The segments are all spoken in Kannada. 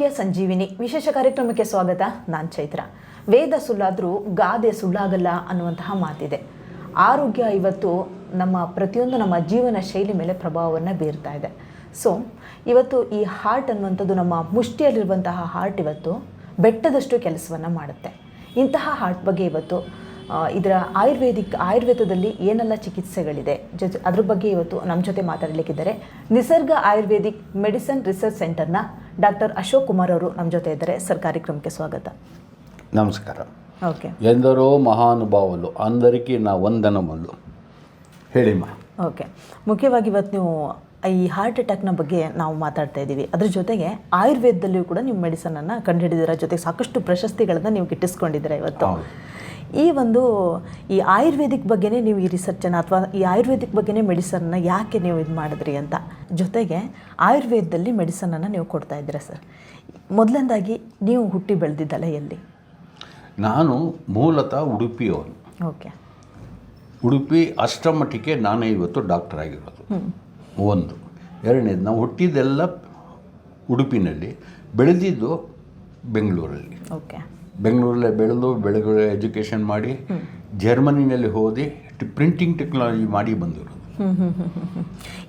ಆರೋಗ್ಯ ಸಂಜೀವಿನಿ ವಿಶೇಷ ಕಾರ್ಯಕ್ರಮಕ್ಕೆ ಸ್ವಾಗತ, ನಾನು ಚೈತ್ರ. ವೇದ ಸುಳ್ಳಾದರೂ ಗಾದೆ ಸುಳ್ಳಾಗಲ್ಲ ಅನ್ನುವಂತಹ ಮಾತಿದೆ. ಆರೋಗ್ಯ ಇವತ್ತು ನಮ್ಮ ಪ್ರತಿಯೊಂದು ನಮ್ಮ ಜೀವನ ಶೈಲಿ ಮೇಲೆ ಪ್ರಭಾವವನ್ನು ಬೀರ್ತಾ ಇದೆ. ಸೊ ಇವತ್ತು ಈ ಹಾರ್ಟ್ ಅನ್ನುವಂಥದ್ದು ನಮ್ಮ ಮುಷ್ಟಿಯಲ್ಲಿರುವಂತಹ ಹಾರ್ಟ್ ಇವತ್ತು ಬೆಟ್ಟದಷ್ಟು ಕೆಲಸವನ್ನು ಮಾಡುತ್ತೆ. ಇಂತಹ ಹಾರ್ಟ್ ಬಗ್ಗೆ ಇವತ್ತು ಇದರ ಆಯುರ್ವೇದಿಕ್ ಆಯುರ್ವೇದದಲ್ಲಿ ಏನೆಲ್ಲ ಚಿಕಿತ್ಸೆಗಳಿದೆ? ಜೊತೆ ಅದ್ರ ಬಗ್ಗೆ ಇವತ್ತು ನಮ್ಮ ಜೊತೆ ಮಾತಾಡಲಿಕ್ಕಿದ್ದಾರೆ. ನಿಸರ್ಗ ಆಯುರ್ವೇದಿಕ್ ಮೆಡಿಸಿನ್ ರಿಸರ್ಚ್ ಸೆಂಟರ್ನ ಡಾಕ್ಟರ್ ಅಶೋಕ್ ಕುಮಾರ್ ಅವರು ನಮ್ಮ ಜೊತೆ ಇದ್ದಾರೆ. ಸರ್ ಕಾರ್ಯಕ್ರಮಕ್ಕೆ ಸ್ವಾಗತ. ನಮಸ್ಕಾರ. ಓಕೆ. ಎಂದರೋ ಮಹಾನುಭಾವಲು ಅಂದರಿಕೆ ನಾ ವಂದನಮಲ್ಲು. ಹೇಳಿಮ್ಮ ಓಕೆ. ಮುಖ್ಯವಾಗಿ ಇವತ್ತು ನೀವು ಈ ಹಾರ್ಟ್ ಅಟ್ಯಾಕ್ನ ಬಗ್ಗೆ ನಾವು ಮಾತಾಡ್ತಾ ಇದ್ದೀವಿ. ಅದ್ರ ಜೊತೆಗೆ ಆಯುರ್ವೇದದಲ್ಲಿಯೂ ಕೂಡ ನೀವು ಮೆಡಿಸನನ್ನು ಕಂಡುಹಿಡಿದಿರ ಜೊತೆಗೆ ಸಾಕಷ್ಟು ಪ್ರಶಸ್ತಿಗಳನ್ನು ನೀವು ಗಿಟ್ಟಿಸ್ಕೊಂಡಿದ್ದೀರಾ ಇವತ್ತು. ಈ ಒಂದು ಈ ಆಯುರ್ವೇದಿಕ್ ಬಗ್ಗೆನೇ ನೀವು ಈ ರಿಸರ್ಚನ್ನು ಅಥವಾ ಈ ಆಯುರ್ವೇದಿಕ್ ಬಗ್ಗೆನೇ ಮೆಡಿಸನ್ನ ಯಾಕೆ ನೀವು ಇದು ಮಾಡಿದ್ರಿ ಅಂತ. ಜೊತೆಗೆ ಆಯುರ್ವೇದದಲ್ಲಿ ಮೆಡಿಸನನ್ನು ನೀವು ಕೊಡ್ತಾ ಇದ್ದೀರಾ ಸರ್? ಮೊದಲನೇದಾಗಿ ನೀವು ಹುಟ್ಟಿ ಬೆಳೆದಿದ್ದಲ್ಲ ಎಲ್ಲಿ? ನಾನು ಮೂಲತಃ ಉಡುಪಿಯವನು. ಓಕೆ. ಉಡುಪಿ ಅಷ್ಟಮಟ್ಟಿಗೆ ನಾನೇ ಇವತ್ತು ಡಾಕ್ಟರ್ ಆಗಿರೋದು. ಒಂದು. ಎರಡನೇದು ನಾವು ಹುಟ್ಟಿದ್ದೆಲ್ಲ ಉಡುಪಿನಲ್ಲಿ ಬೆಳೆದಿದ್ದು ಬೆಂಗಳೂರಲ್ಲಿ. ಓಕೆ. ಬೆಂಗಳೂರಲ್ಲೇ ಬೆಳೆದು ಬೆಳಗ್ಗೆ ಎಜುಕೇಷನ್ ಮಾಡಿ ಜರ್ಮನಿನಲ್ಲಿ ಓದಿ ಪ್ರಿಂಟಿಂಗ್ ಟೆಕ್ನಾಲಜಿ ಮಾಡಿ ಬಂದಿರೋದು.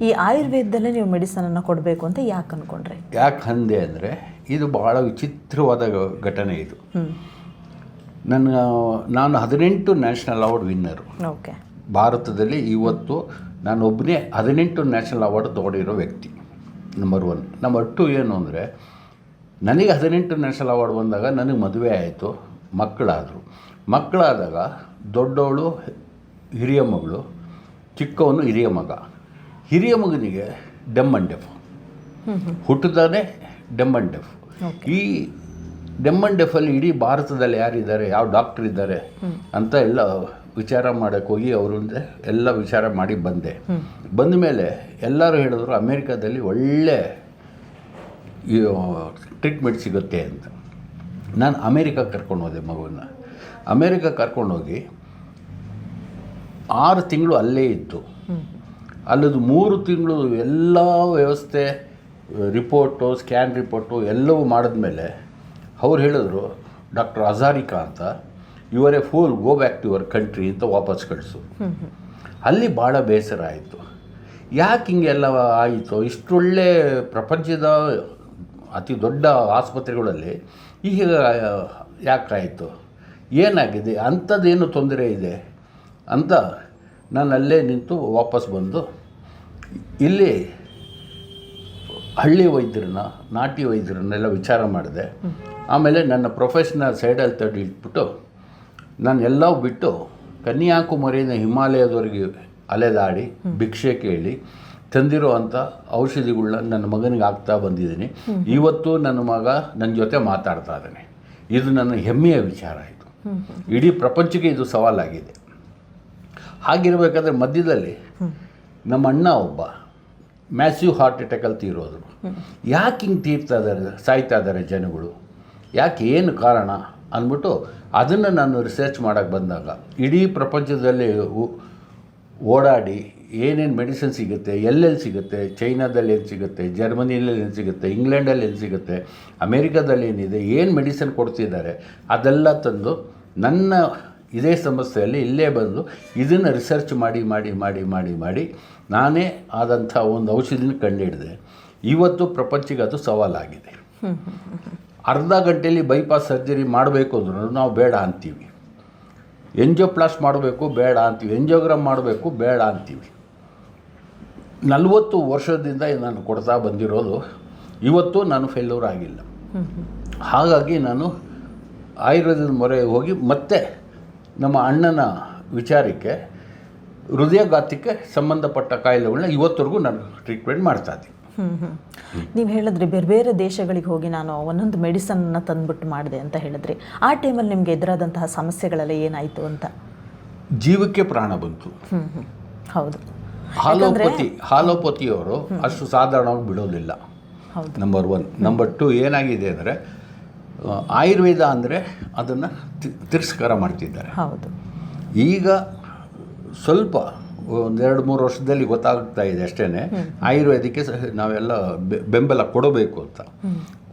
ಈ ಆಯುರ್ವೇದದಲ್ಲೇ ನೀವು ಮೆಡಿಸನನ್ನು ಕೊಡಬೇಕು ಅಂತ ಯಾಕೆ ಅಂದ್ಕೊಂಡ್ರೆ ಯಾಕೆ ಅಂದೆ ಅಂದರೆ ಇದು ಬಹಳ ವಿಚಿತ್ರವಾದ ಘಟನೆ ಇದು. ನನ್ನ ನಾನು ಹದಿನೆಂಟು ನ್ಯಾಷನಲ್ ಅವಾರ್ಡ್ ವಿನ್ನರು. ಓಕೆ. ಭಾರತದಲ್ಲಿ ಇವತ್ತು ನಾನು ಒಬ್ಬನೇ ಹದಿನೆಂಟು ನ್ಯಾಷನಲ್ ಅವಾರ್ಡ್ ತೊಗೊಂಡಿರೋ ವ್ಯಕ್ತಿ ನಂಬರ್ ಒನ್ ನಂಬರ್ ಟು ಏನು ಅಂದರೆ ನನಗೆ ಹದಿನೆಂಟು ನ್ಯಾಷನಲ್ ಅವಾರ್ಡ್ ಬಂದಾಗ ನನಗೆ ಮದುವೆ ಆಯಿತು ಮಕ್ಕಳಾದರು. ಮಕ್ಕಳಾದಾಗ ದೊಡ್ಡವಳು ಹಿರಿಯ ಮಗಳು ಚಿಕ್ಕವನು ಹಿರಿಯ ಮಗ. ಹಿರಿಯ ಮಗನಿಗೆ ಡೆಮ್ ಅಂಡ್ ಡೆಫ್ ಹುಟ್ಟಿದಾನೆ ಡೆಮ್ ಅಂಡ್ ಡೆಫ್ ಈ ಡೆಮ್ ಅಂಡ್ ಡೆಫಲ್ಲಿ ಇಡೀ ಭಾರತದಲ್ಲಿ ಯಾರಿದ್ದಾರೆ ಯಾವ ಡಾಕ್ಟರ್ ಇದ್ದಾರೆ ಅಂತ ಎಲ್ಲ ವಿಚಾರ ಮಾಡೋಕ್ಕೆ ಹೋಗಿ ಅವರಿಂದ ಎಲ್ಲ ವಿಚಾರ ಮಾಡಿ ಬಂದೆ. ಬಂದ ಮೇಲೆ ಎಲ್ಲರೂ ಹೇಳಿದ್ರು ಅಮೇರಿಕಾದಲ್ಲಿ ಒಳ್ಳೆ ಟ್ರೀಟ್ಮೆಂಟ್ ಸಿಗುತ್ತೆ ಅಂತ. ನಾನು ಅಮೇರಿಕಾ ಕರ್ಕೊಂಡು ಹೋದೆ ಮಗುವನ್ನ ಅಮೇರಿಕಾ ಕರ್ಕೊಂಡೋಗಿ ಆರು ತಿಂಗಳು ಅಲ್ಲೇ ಇತ್ತು ಅಲ್ಲದು ಮೂರು ತಿಂಗಳು ಎಲ್ಲ ವ್ಯವಸ್ಥೆ, ರಿಪೋರ್ಟು, ಸ್ಕ್ಯಾನ್ ರಿಪೋರ್ಟು ಎಲ್ಲವೂ ಮಾಡಿದ್ಮೇಲೆ ಅವ್ರು ಹೇಳಿದ್ರು, ಡಾಕ್ಟರ್ ಅಜಾರಿಕಾ ಅಂತ ಇವರೇ fool go back to your country ಅಂತ ವಾಪಸ್ ಕಳಿಸು. ಅಲ್ಲಿ ಭಾಳ ಬೇಸರ ಆಯಿತು. ಯಾಕೆ ಹಿಂಗೆಲ್ಲ ಆಯಿತು? ಇಷ್ಟೊಳ್ಳೆ ಪ್ರಪಂಚದ ಅತಿ ದೊಡ್ಡ ಆಸ್ಪತ್ರೆಗಳಲ್ಲಿ ಈಗ ಯಾಕಾಯಿತು ಏನಾಗಿದೆ? ಅಂಥದ್ದೇನು ತೊಂದರೆ ಇದೆ ಅಂತ ನಾನು ಅಲ್ಲೇ ನಿಂತು ವಾಪಸ್ ಬಂದು ಇಲ್ಲಿ ಹಳ್ಳಿ ವೈದ್ಯರನ್ನ, ನಾಟಿ ವೈದ್ಯರನ್ನೆಲ್ಲ ವಿಚಾರ ಮಾಡಿದೆ. ಆಮೇಲೆ ನನ್ನ ಪ್ರೊಫೆಷನಲ್ ಸೈಡಲ್ಲಿ ತಡಿ ಇಟ್ಬಿಟ್ಟು ನಾನು ಎಲ್ಲವೂ ಬಿಟ್ಟು ಕನ್ಯಾಕುಮಾರಿನ ಹಿಮಾಲಯದವರೆಗೆ ಅಲೆದಾಡಿ ಭಿಕ್ಷೆ ಕೇಳಿ ತಂದಿರೋ ಅಂಥ ಔಷಧಿಗಳನ್ನ ನನ್ನ ಮಗನಿಗೆ ಆಗ್ತಾ ಬಂದಿದ್ದೀನಿ. ಇವತ್ತು ನನ್ನ ಮಗ ನನ್ನ ಜೊತೆ ಮಾತಾಡ್ತಾ ಇದ್ದಾನೆ. ಇದು ನನ್ನ ಹೆಮ್ಮೆಯ ವಿಚಾರ ಇದು. ಇಡೀ ಪ್ರಪಂಚಕ್ಕೆ ಇದು ಸವಾಲಾಗಿದೆ. ಹಾಗಿರಬೇಕಾದ್ರೆ ಮಧ್ಯದಲ್ಲಿ ನಮ್ಮ ಅಣ್ಣ ಒಬ್ಬ ಮ್ಯಾಸಿವ್ ಹಾರ್ಟ್ ಅಟ್ಯಾಕಲ್ಲಿ ತೀರೋದ್ರು. ಯಾಕೆ ಹಿಂಗೆ ತೀರ್ತಾ ಇದ್ದಾರೆ, ಸಾಯ್ತಾ ಇದ್ದಾರೆ ಜನಗಳು? ಯಾಕೆ ಏನು ಕಾರಣ ಅಂದ್ಬಿಟ್ಟು ಅದನ್ನು ನಾನು ರಿಸರ್ಚ್ ಮಾಡೋಕ್ಕೆ ಬಂದಾಗ ಇಡೀ ಪ್ರಪಂಚದಲ್ಲಿ ಓಡಾಡಿ ಏನೇನು ಮೆಡಿಸಿನ್ ಸಿಗುತ್ತೆ, ಎಲ್ಲೆಲ್ಲಿ ಸಿಗುತ್ತೆ, ಚೈನಾದಲ್ಲಿ ಏನು ಸಿಗುತ್ತೆ, ಜರ್ಮನಿಯಲ್ಲಿ ಏನು ಸಿಗುತ್ತೆ, ಇಂಗ್ಲೆಂಡಲ್ಲಿ ಏನು ಸಿಗುತ್ತೆ, ಅಮೇರಿಕಾದಲ್ಲಿ ಏನಿದೆ, ಏನು ಮೆಡಿಸಿನ್ ಕೊಡ್ತಿದ್ದಾರೆ, ಅದೆಲ್ಲ ತಂದು ನನ್ನ ಇದೇ ಸಮಸ್ಯೆಯಲ್ಲಿ ಇಲ್ಲೇ ಬಂದು ಇದನ್ನು ರಿಸರ್ಚ್ ಮಾಡಿ ಮಾಡಿ ಮಾಡಿ ಮಾಡಿ ಮಾಡಿ ನಾನೇ ಆದಂಥ ಒಂದು ಔಷಧಿನ ಕಂಡುಹಿಡಿದೆ ಇವತ್ತು ಪ್ರಪಂಚಕ್ಕೆ ಅದು ಸವಾಲಾಗಿದೆ. ಅರ್ಧ ಗಂಟೆಯಲ್ಲಿ ಬೈಪಾಸ್ ಸರ್ಜರಿ ಮಾಡಬೇಕು ಅಂದ್ರೂ ನಾವು ಬೇಡ ಅಂತೀವಿ. ಎಂಜೋಪ್ಲಾಸ್ಟ್ ಮಾಡಬೇಕು, ಬೇಡ ಅಂತೀವಿ. ಎಂಜೋಗ್ರಾಮ್ ಮಾಡಬೇಕು, ಬೇಡ ಅಂತೀವಿ. ನಲವತ್ತು ವರ್ಷದಿಂದ ನಾನು ಕೊಡ್ತಾ ಬಂದಿರೋದು ಇವತ್ತು ನಾನು ಫೇಲ್ಯೂರ್ ಆಗಿಲ್ಲ. ಹಾಗಾಗಿ ನಾನು ಆಯುರ್ವೇದದ ಮೊರೆ ಹೋಗಿ ಮತ್ತೆ ನಮ್ಮ ಅಣ್ಣನ ವಿಚಾರಕ್ಕೆ ಹೃದಯಘಾತಕ್ಕೆ ಸಂಬಂಧಪಟ್ಟ ಕಾಯಿಲೆಗಳನ್ನ ಇವತ್ತರೆಗೂ ನಾನು ಟ್ರೀಟ್ಮೆಂಟ್ ಮಾಡ್ತಾ ಇದ್ದೀನಿ. ನೀವು ಹೇಳಿದ್ರಿ ಬೇರೆ ಬೇರೆ ದೇಶಗಳಿಗೆ ಹೋಗಿ ನಾನು ಒಂದೊಂದು ಮೆಡಿಸನ್ನ ತಂದುಬಿಟ್ಟು ಮಾಡಿದೆ ಅಂತ ಹೇಳಿದ್ರಿ. ಆ ಟೈಮಲ್ಲಿ ನಿಮಗೆ ಎದುರಾದಂತಹ ಸಮಸ್ಯೆಗಳೆಲ್ಲ ಏನಾಯಿತು ಅಂತ? ಜೀವಕ್ಕೆ ಪ್ರಾಣ ಬಂತು. ಹೌದು. ಹಾಲೋಪತಿ ಹಾಲೋಪತಿಯವರು ಅಷ್ಟು ಸಾಧಾರಣವಾಗಿ ಬಿಡೋದಿಲ್ಲ. ನಂಬರ್ ಒನ್ ನಂಬರ್ ಟು ಏನಾಗಿದೆ ಅಂದರೆ ಆಯುರ್ವೇದ ಅಂದರೆ ಅದನ್ನು ತಿರಸ್ಕಾರ ಮಾಡ್ತಿದ್ದಾರೆ. ಹೌದು. ಈಗ ಸ್ವಲ್ಪ ಒಂದೆರಡು ಮೂರು ವರ್ಷದಲ್ಲಿ ಗೊತ್ತಾಗ್ತಾ ಇದೆ ಅಷ್ಟೇ ಆಯುರ್ವೇದಕ್ಕೆ ಸಹ ನಾವೆಲ್ಲ ಬೆಂಬಲ ಕೊಡಬೇಕು ಅಂತ.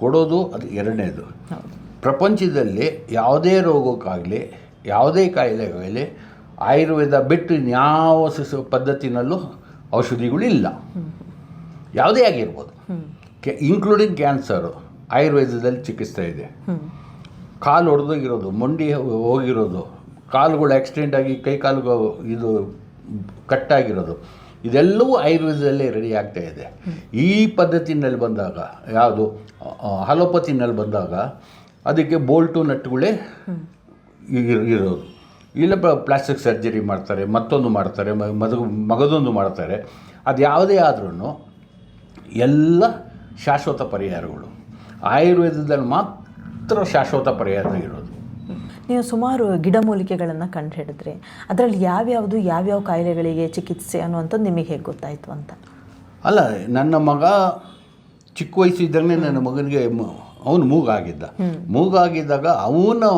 ಕೊಡೋದು ಅದು ಎರಡನೇದು. ಪ್ರಪಂಚದಲ್ಲಿ ಯಾವುದೇ ರೋಗಕ್ಕಾಗಲಿ ಯಾವುದೇ ಕಾಯಿಲೆಗಾಗಲಿ ಆಯುರ್ವೇದ ಬಿಟ್ಟು ಇನ್ಯಾವ ಸ- ಪದ್ಧತಿನಲ್ಲೂ ಔಷಧಿಗಳಿಲ್ಲ. ಯಾವುದೇ ಆಗಿರ್ಬೋದು. ಕೆ ಇನ್ಕ್ಲೂಡಿಂಗ್ ಕ್ಯಾನ್ಸರು ಆಯುರ್ವೇದದಲ್ಲಿ ಚಿಕಿತ್ಸೆ ಇದೆ. ಕಾಲು ಹೊಡೆದೋಗಿರೋದು ಮೊಂಡಿ ಹೋಗಿರೋದು, ಕಾಲುಗಳು ಆಕ್ಸಿಡೆಂಟ್ ಆಗಿ ಕೈ ಕಾಲು ಇದು ಕಟ್ಟಾಗಿರೋದು, ಇದೆಲ್ಲವೂ ಆಯುರ್ವೇದದಲ್ಲೇ ರೆಡಿ ಆಗ್ತಾ ಇದೆ. ಈ ಪದ್ಧತಿನಲ್ಲಿ ಬಂದಾಗ, ಯಾವುದು ಹಲೋಪತಿನಲ್ಲಿ ಬಂದಾಗ, ಅದಕ್ಕೆ ಬೋಲ್ಟು ನಟ್ಟುಗಳೇ ಇರ್- ಇರೋದು. ಇಲ್ಲ ಪ್ಲಾಸ್ಟಿಕ್ ಸರ್ಜರಿ ಮಾಡ್ತಾರೆ ಮತ್ತೊಂದು ಮಾಡ್ತಾರೆ ಮ- ಮದು ಮಗದೊಂದು ಮಾಡ್ತಾರೆ. ಅದು ಯಾವುದೇ ಆದ್ರೂ ಎಲ್ಲ ಶಾಶ್ವತ ಪರಿಹಾರಗಳು. ಆಯುರ್ವೇದದಲ್ಲಿ ಮಾತ್ರ ಶಾಶ್ವತ ಪರಿಹಾರ ಇರೋದು. ನೀವು ಸುಮಾರು ಗಿಡಮೂಲಿಕೆಗಳನ್ನು ಕಂಡು ಹಿಡಿದ್ರಿ ಅದರಲ್ಲಿ ಯಾವ್ಯಾವುದು ಯಾವ್ಯಾವ ಕಾಯಿಲೆಗಳಿಗೆ ಚಿಕಿತ್ಸೆ ಅನ್ನುವಂಥದ್ದು ನಿಮಗೆ ಹೇಗೆ ಗೊತ್ತಾಯಿತು ಅಂತ? ಅಲ್ಲ ನನ್ನ ಮಗ ಚಿಕ್ಕ ವಯಸ್ಸಿದ್ದಂಗೆ ನನ್ನ ಮಗನಿಗೆ ಅವನು ಮೂಗಾಗಿದ್ದ. ಮೂಗಾಗಿದ್ದಾಗ ಅವನು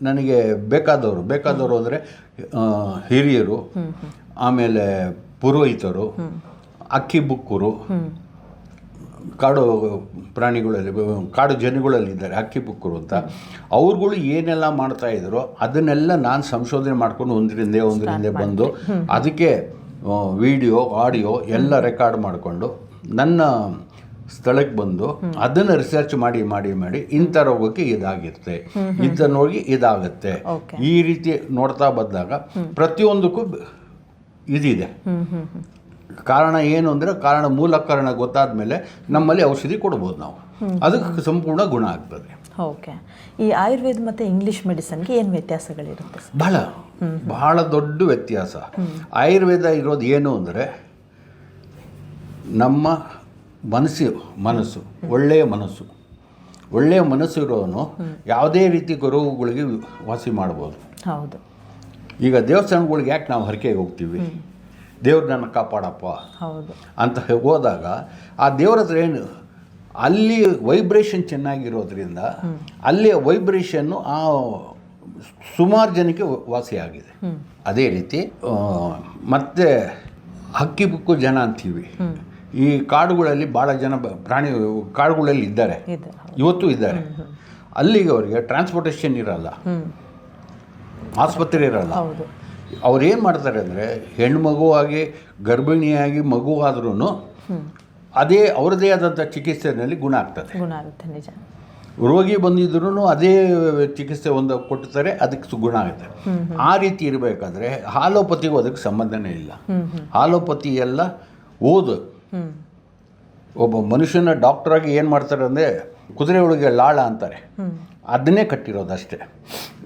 ನನಗೆ ಬೇಕಾದವರು ಬೇಕಾದವರು ಅಂದರೆ ಹಿರಿಯರು ಆಮೇಲೆ ಪುರೋಹಿತರು ಅಕ್ಕಿ ಬುಕ್ಕರು ಕಾಡು ಪ್ರಾಣಿಗಳಲ್ಲಿ ಕಾಡು ಜನಗಳಲ್ಲಿ ಇದ್ದಾರೆ ಅಕ್ಕಿ ಬುಕ್ಕರು ಅಂತ. ಅವ್ರುಗಳು ಏನೆಲ್ಲ ಮಾಡ್ತಾ ಇದ್ರು ಅದನ್ನೆಲ್ಲ ನಾನು ಸಂಶೋಧನೆ ಮಾಡ್ಕೊಂಡು ಒಂದರಿಂದ ಒಂದರಿಂದ ಬಂದು ಅದಕ್ಕೆ ವಿಡಿಯೋ ಆಡಿಯೋ ಎಲ್ಲ ರೆಕಾರ್ಡ್ ಮಾಡಿಕೊಂಡು ನನ್ನ ಸ್ಥಳಕ್ಕೆ ಬಂದು ಅದನ್ನು ರಿಸರ್ಚ್ ಮಾಡಿ ಮಾಡಿ ಮಾಡಿ ಇಂಥ ರೋಗಕ್ಕೆ ಇದಾಗಿರುತ್ತೆ. ಇಂಥ ಹೋಗಿ ಇದಾಗುತ್ತೆ. ಈ ರೀತಿ ನೋಡ್ತಾ ಬಂದಾಗ ಪ್ರತಿಯೊಂದಕ್ಕೂ ಇದಿದೆ. ಕಾರಣ ಏನು ಅಂದರೆ ಕಾರಣ ಮೂಲ ಕಾರಣ ಗೊತ್ತಾದ ಮೇಲೆ ನಮ್ಮಲ್ಲಿ ಔಷಧಿ ಕೊಡ್ಬೋದು ನಾವು. ಅದಕ್ಕೆ ಸಂಪೂರ್ಣ ಗುಣ ಆಗ್ತದೆ. ಓಕೆ ಈ ಆಯುರ್ವೇದ ಮತ್ತು ಇಂಗ್ಲೀಷ್ ಮೆಡಿಸನ್ಗೆ ಏನು ವ್ಯತ್ಯಾಸಗಳಿರುತ್ತೆ ಬಹಳ ಬಹಳ ದೊಡ್ಡ ವ್ಯತ್ಯಾಸ. ಆಯುರ್ವೇದ ಇರೋದು ಏನು ಅಂದರೆ ನಮ್ಮ ಮನಸ್ಸು ಮನಸ್ಸು ಒಳ್ಳೆಯ ಮನಸ್ಸು. ಒಳ್ಳೆಯ ಮನಸ್ಸು ಇರೋನು ಯಾವುದೇ ರೀತಿ ಗೌರವಗಳಿಗೆ ವಾಸಿ ಮಾಡ್ಬೋದು. ಹೌದು. ಈಗ ದೇವಸ್ಥಾನಗಳಿಗೆ ಯಾಕೆ ನಾವು ಹರಕೆಗೆ ಹೋಗ್ತೀವಿ? ದೇವ್ರು ನನ್ನ ಕಾಪಾಡಪ್ಪ. ಹೌದು. ಅಂತ ಹೋದಾಗ ಆ ದೇವ್ರ ಹತ್ರ ಏನು ಅಲ್ಲಿ ವೈಬ್ರೇಷನ್ ಚೆನ್ನಾಗಿರೋದ್ರಿಂದ ಅಲ್ಲಿಯ ವೈಬ್ರೇಷನ್ನು ಆ ಸುಮಾರು ಜನಕ್ಕೆ ವಾಸಿಯಾಗಿದೆ ಅದೇ ರೀತಿ ಮತ್ತೆ ಹಕ್ಕಿ ಬುಕ್ಕು ಜನ ಅಂತೀವಿ. ಈ ಕಾಡುಗಳಲ್ಲಿ ಭಾಳ ಜನ ಪ್ರಾಣಿ ಕಾಡುಗಳಲ್ಲಿ ಇದ್ದಾರೆ. ಇವತ್ತು ಇದ್ದಾರೆ. ಅಲ್ಲಿಗೆ ಅವರಿಗೆ ಟ್ರಾನ್ಸ್ಪೋರ್ಟೇಷನ್ ಇರಲ್ಲ. ಆಸ್ಪತ್ರೆ ಇರಲ್ಲ. ಏನು ಮಾಡ್ತಾರೆ ಅಂದರೆ ಹೆಣ್ಣು ಮಗುವಾಗಿ ಗರ್ಭಿಣಿಯಾಗಿ ಮಗು ಆದ್ರೂ ಅದೇ ಅವ್ರದ್ದೇ ಆದಂಥ ಚಿಕಿತ್ಸೆಯಲ್ಲಿ ಗುಣ ಆಗ್ತದೆ. ಗುಣ ಆಗುತ್ತೆ ನಿಜ. ರೋಗಿ ಬಂದಿದ್ರು ಅದೇ ಚಿಕಿತ್ಸೆ ಒಂದು ಕೊಡ್ತಾರೆ ಅದಕ್ಕೆ ಗುಣ ಆಗುತ್ತೆ. ಆ ರೀತಿ ಇರಬೇಕಾದ್ರೆ ಹಾಲೋಪತಿಗೂ ಅದಕ್ಕೆ ಸಂಬಂಧನೇ ಇಲ್ಲ. ಹಾಲೋಪತಿ ಎಲ್ಲ ಓದು. ಒಬ್ಬ ಮನುಷ್ಯನ ಡಾಕ್ಟ್ರಾಗಿ ಏನು ಮಾಡ್ತಾರೆ ಅಂದರೆ ಕುದುರೆ ಒಳಗೆ ಲಾಳ ಅಂತಾರೆ. ಅದನ್ನೇ ಕಟ್ಟಿರೋದು ಅಷ್ಟೇ.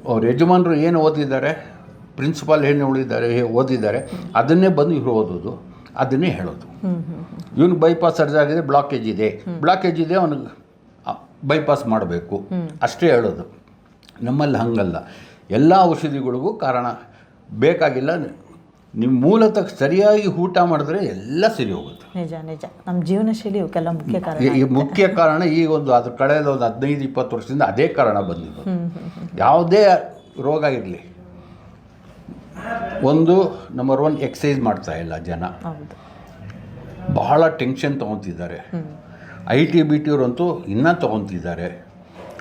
ಅವ್ರ ಯಜಮಾನರು ಏನು ಓದಿದ್ದಾರೆ? ಪ್ರಿನ್ಸಿಪಾಲ್ ಏನು ಉಳಿದ್ದಾರೆ ಓದಿದ್ದಾರೆ. ಅದನ್ನೇ ಬಂದು ಇವರು ಓದೋದು. ಅದನ್ನೇ ಹೇಳೋದು. ಇವನು ಬೈಪಾಸ್ ಸರ್ಜ್ ಆಗಿದೆ ಬ್ಲಾಕೇಜ್ ಇದೆ. ಬ್ಲಾಕೇಜ್ ಇದೆ ಅವನಿಗೆ ಬೈಪಾಸ್ ಮಾಡಬೇಕು. ಅಷ್ಟೇ ಹೇಳೋದು. ನಮ್ಮಲ್ಲಿ ಹಂಗಲ್ಲ. ಎಲ್ಲ ಔಷಧಿಗಳಿಗೂ ಕಾರಣ ಬೇಕಾಗಿಲ್ಲ. ನಿಮ್ಮ ಮೂಲತಃ ಸರಿಯಾಗಿ ಊಟ ಮಾಡಿದ್ರೆ ಎಲ್ಲ ಸರಿ ಹೋಗುತ್ತೆ. ನಿಜ ನಿಜ. ನಮ್ಮ ಜೀವನ ಶೈಲಿ ಇವಕ್ಕೆಲ್ಲ ಮುಖ್ಯ ಕಾರಣ ಈ- ಮುಖ್ಯ ಕಾರಣ ಈಗ ಒಂದು ಅದು ಕಳೆದ ಒಂದು ಹದಿನೈದು ಇಪ್ಪತ್ತು ವರ್ಷದಿಂದ ಅದೇ ಕಾರಣ ಬಂದಿದ್ದು. ಯಾವುದೇ ರೋಗ ಇರಲಿ. ಒಂದು ನಂಬರ್ ಒನ್ ಎಕ್ಸಸೈಸ್ ಮಾಡ್ತಾ ಇಲ್ಲ ಜನ. ಬಹಳ ಟೆನ್ಷನ್ ತೊಗೊತಿದ್ದಾರೆ. ಐ ಟಿ ಬಿ ಟಿಯವ್ರಂತೂ ಇನ್ನೂ ತೊಗೊತಿದ್ದಾರೆ.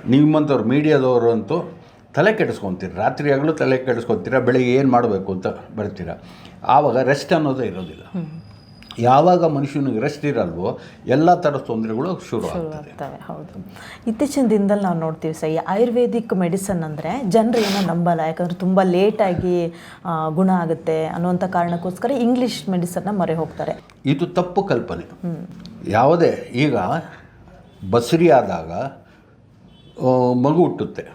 ನಿಮ್ಮಂಥವ್ರು ಮೀಡಿಯಾದವರು ಅಂತೂ ತಲೆ ಕೆಡಿಸ್ಕೊತೀರ ರಾತ್ರಿ ಆಗಲೂ ತಲೆ ಕೆಡಿಸ್ಕೊತೀರ ಬೆಳಿಗ್ಗೆ ಏನು ಮಾಡಬೇಕು ಅಂತ ಬರ್ತೀರ? ಆವಾಗ ರೆಸ್ಟ್ ಅನ್ನೋದೇ ಇರೋದಿಲ್ಲ. ಯಾವಾಗ ಮನುಷ್ಯನಿಗೆ ರೆಸ್ಟ್ ಇರಲ್ವೋ ಎಲ್ಲ ಥರದ ತೊಂದರೆಗಳು ಶುರು ಆಗ್ತದೆ. ಆಗ್ತವೆ ಹೌದು. ಇತ್ತೀಚಿನ ದಿನದಲ್ಲಿ ನಾವು ನೋಡ್ತೀವಿ ಸರ್ ಈ ಆಯುರ್ವೇದಿಕ್ ಮೆಡಿಸನ್ ಅಂದರೆ ಜನರು ಏನೋ ನಂಬಲ್ಲ ಯಾಕಂದ್ರೆ ತುಂಬ ಲೇಟಾಗಿ ಗುಣ ಆಗುತ್ತೆ ಅನ್ನುವಂಥ ಕಾರಣಕ್ಕೋಸ್ಕರ ಇಂಗ್ಲೀಷ್ ಮೆಡಿಸನ್ನ ಮೊರೆ ಹೋಗ್ತಾರೆ. ಇದು ತಪ್ಪು ಕಲ್ಪನೆ. ಯಾವುದೇ ಈಗ ಬಸರಿ ಆದಾಗ ಮಗು ಹುಟ್ಟುತ್ತೆ.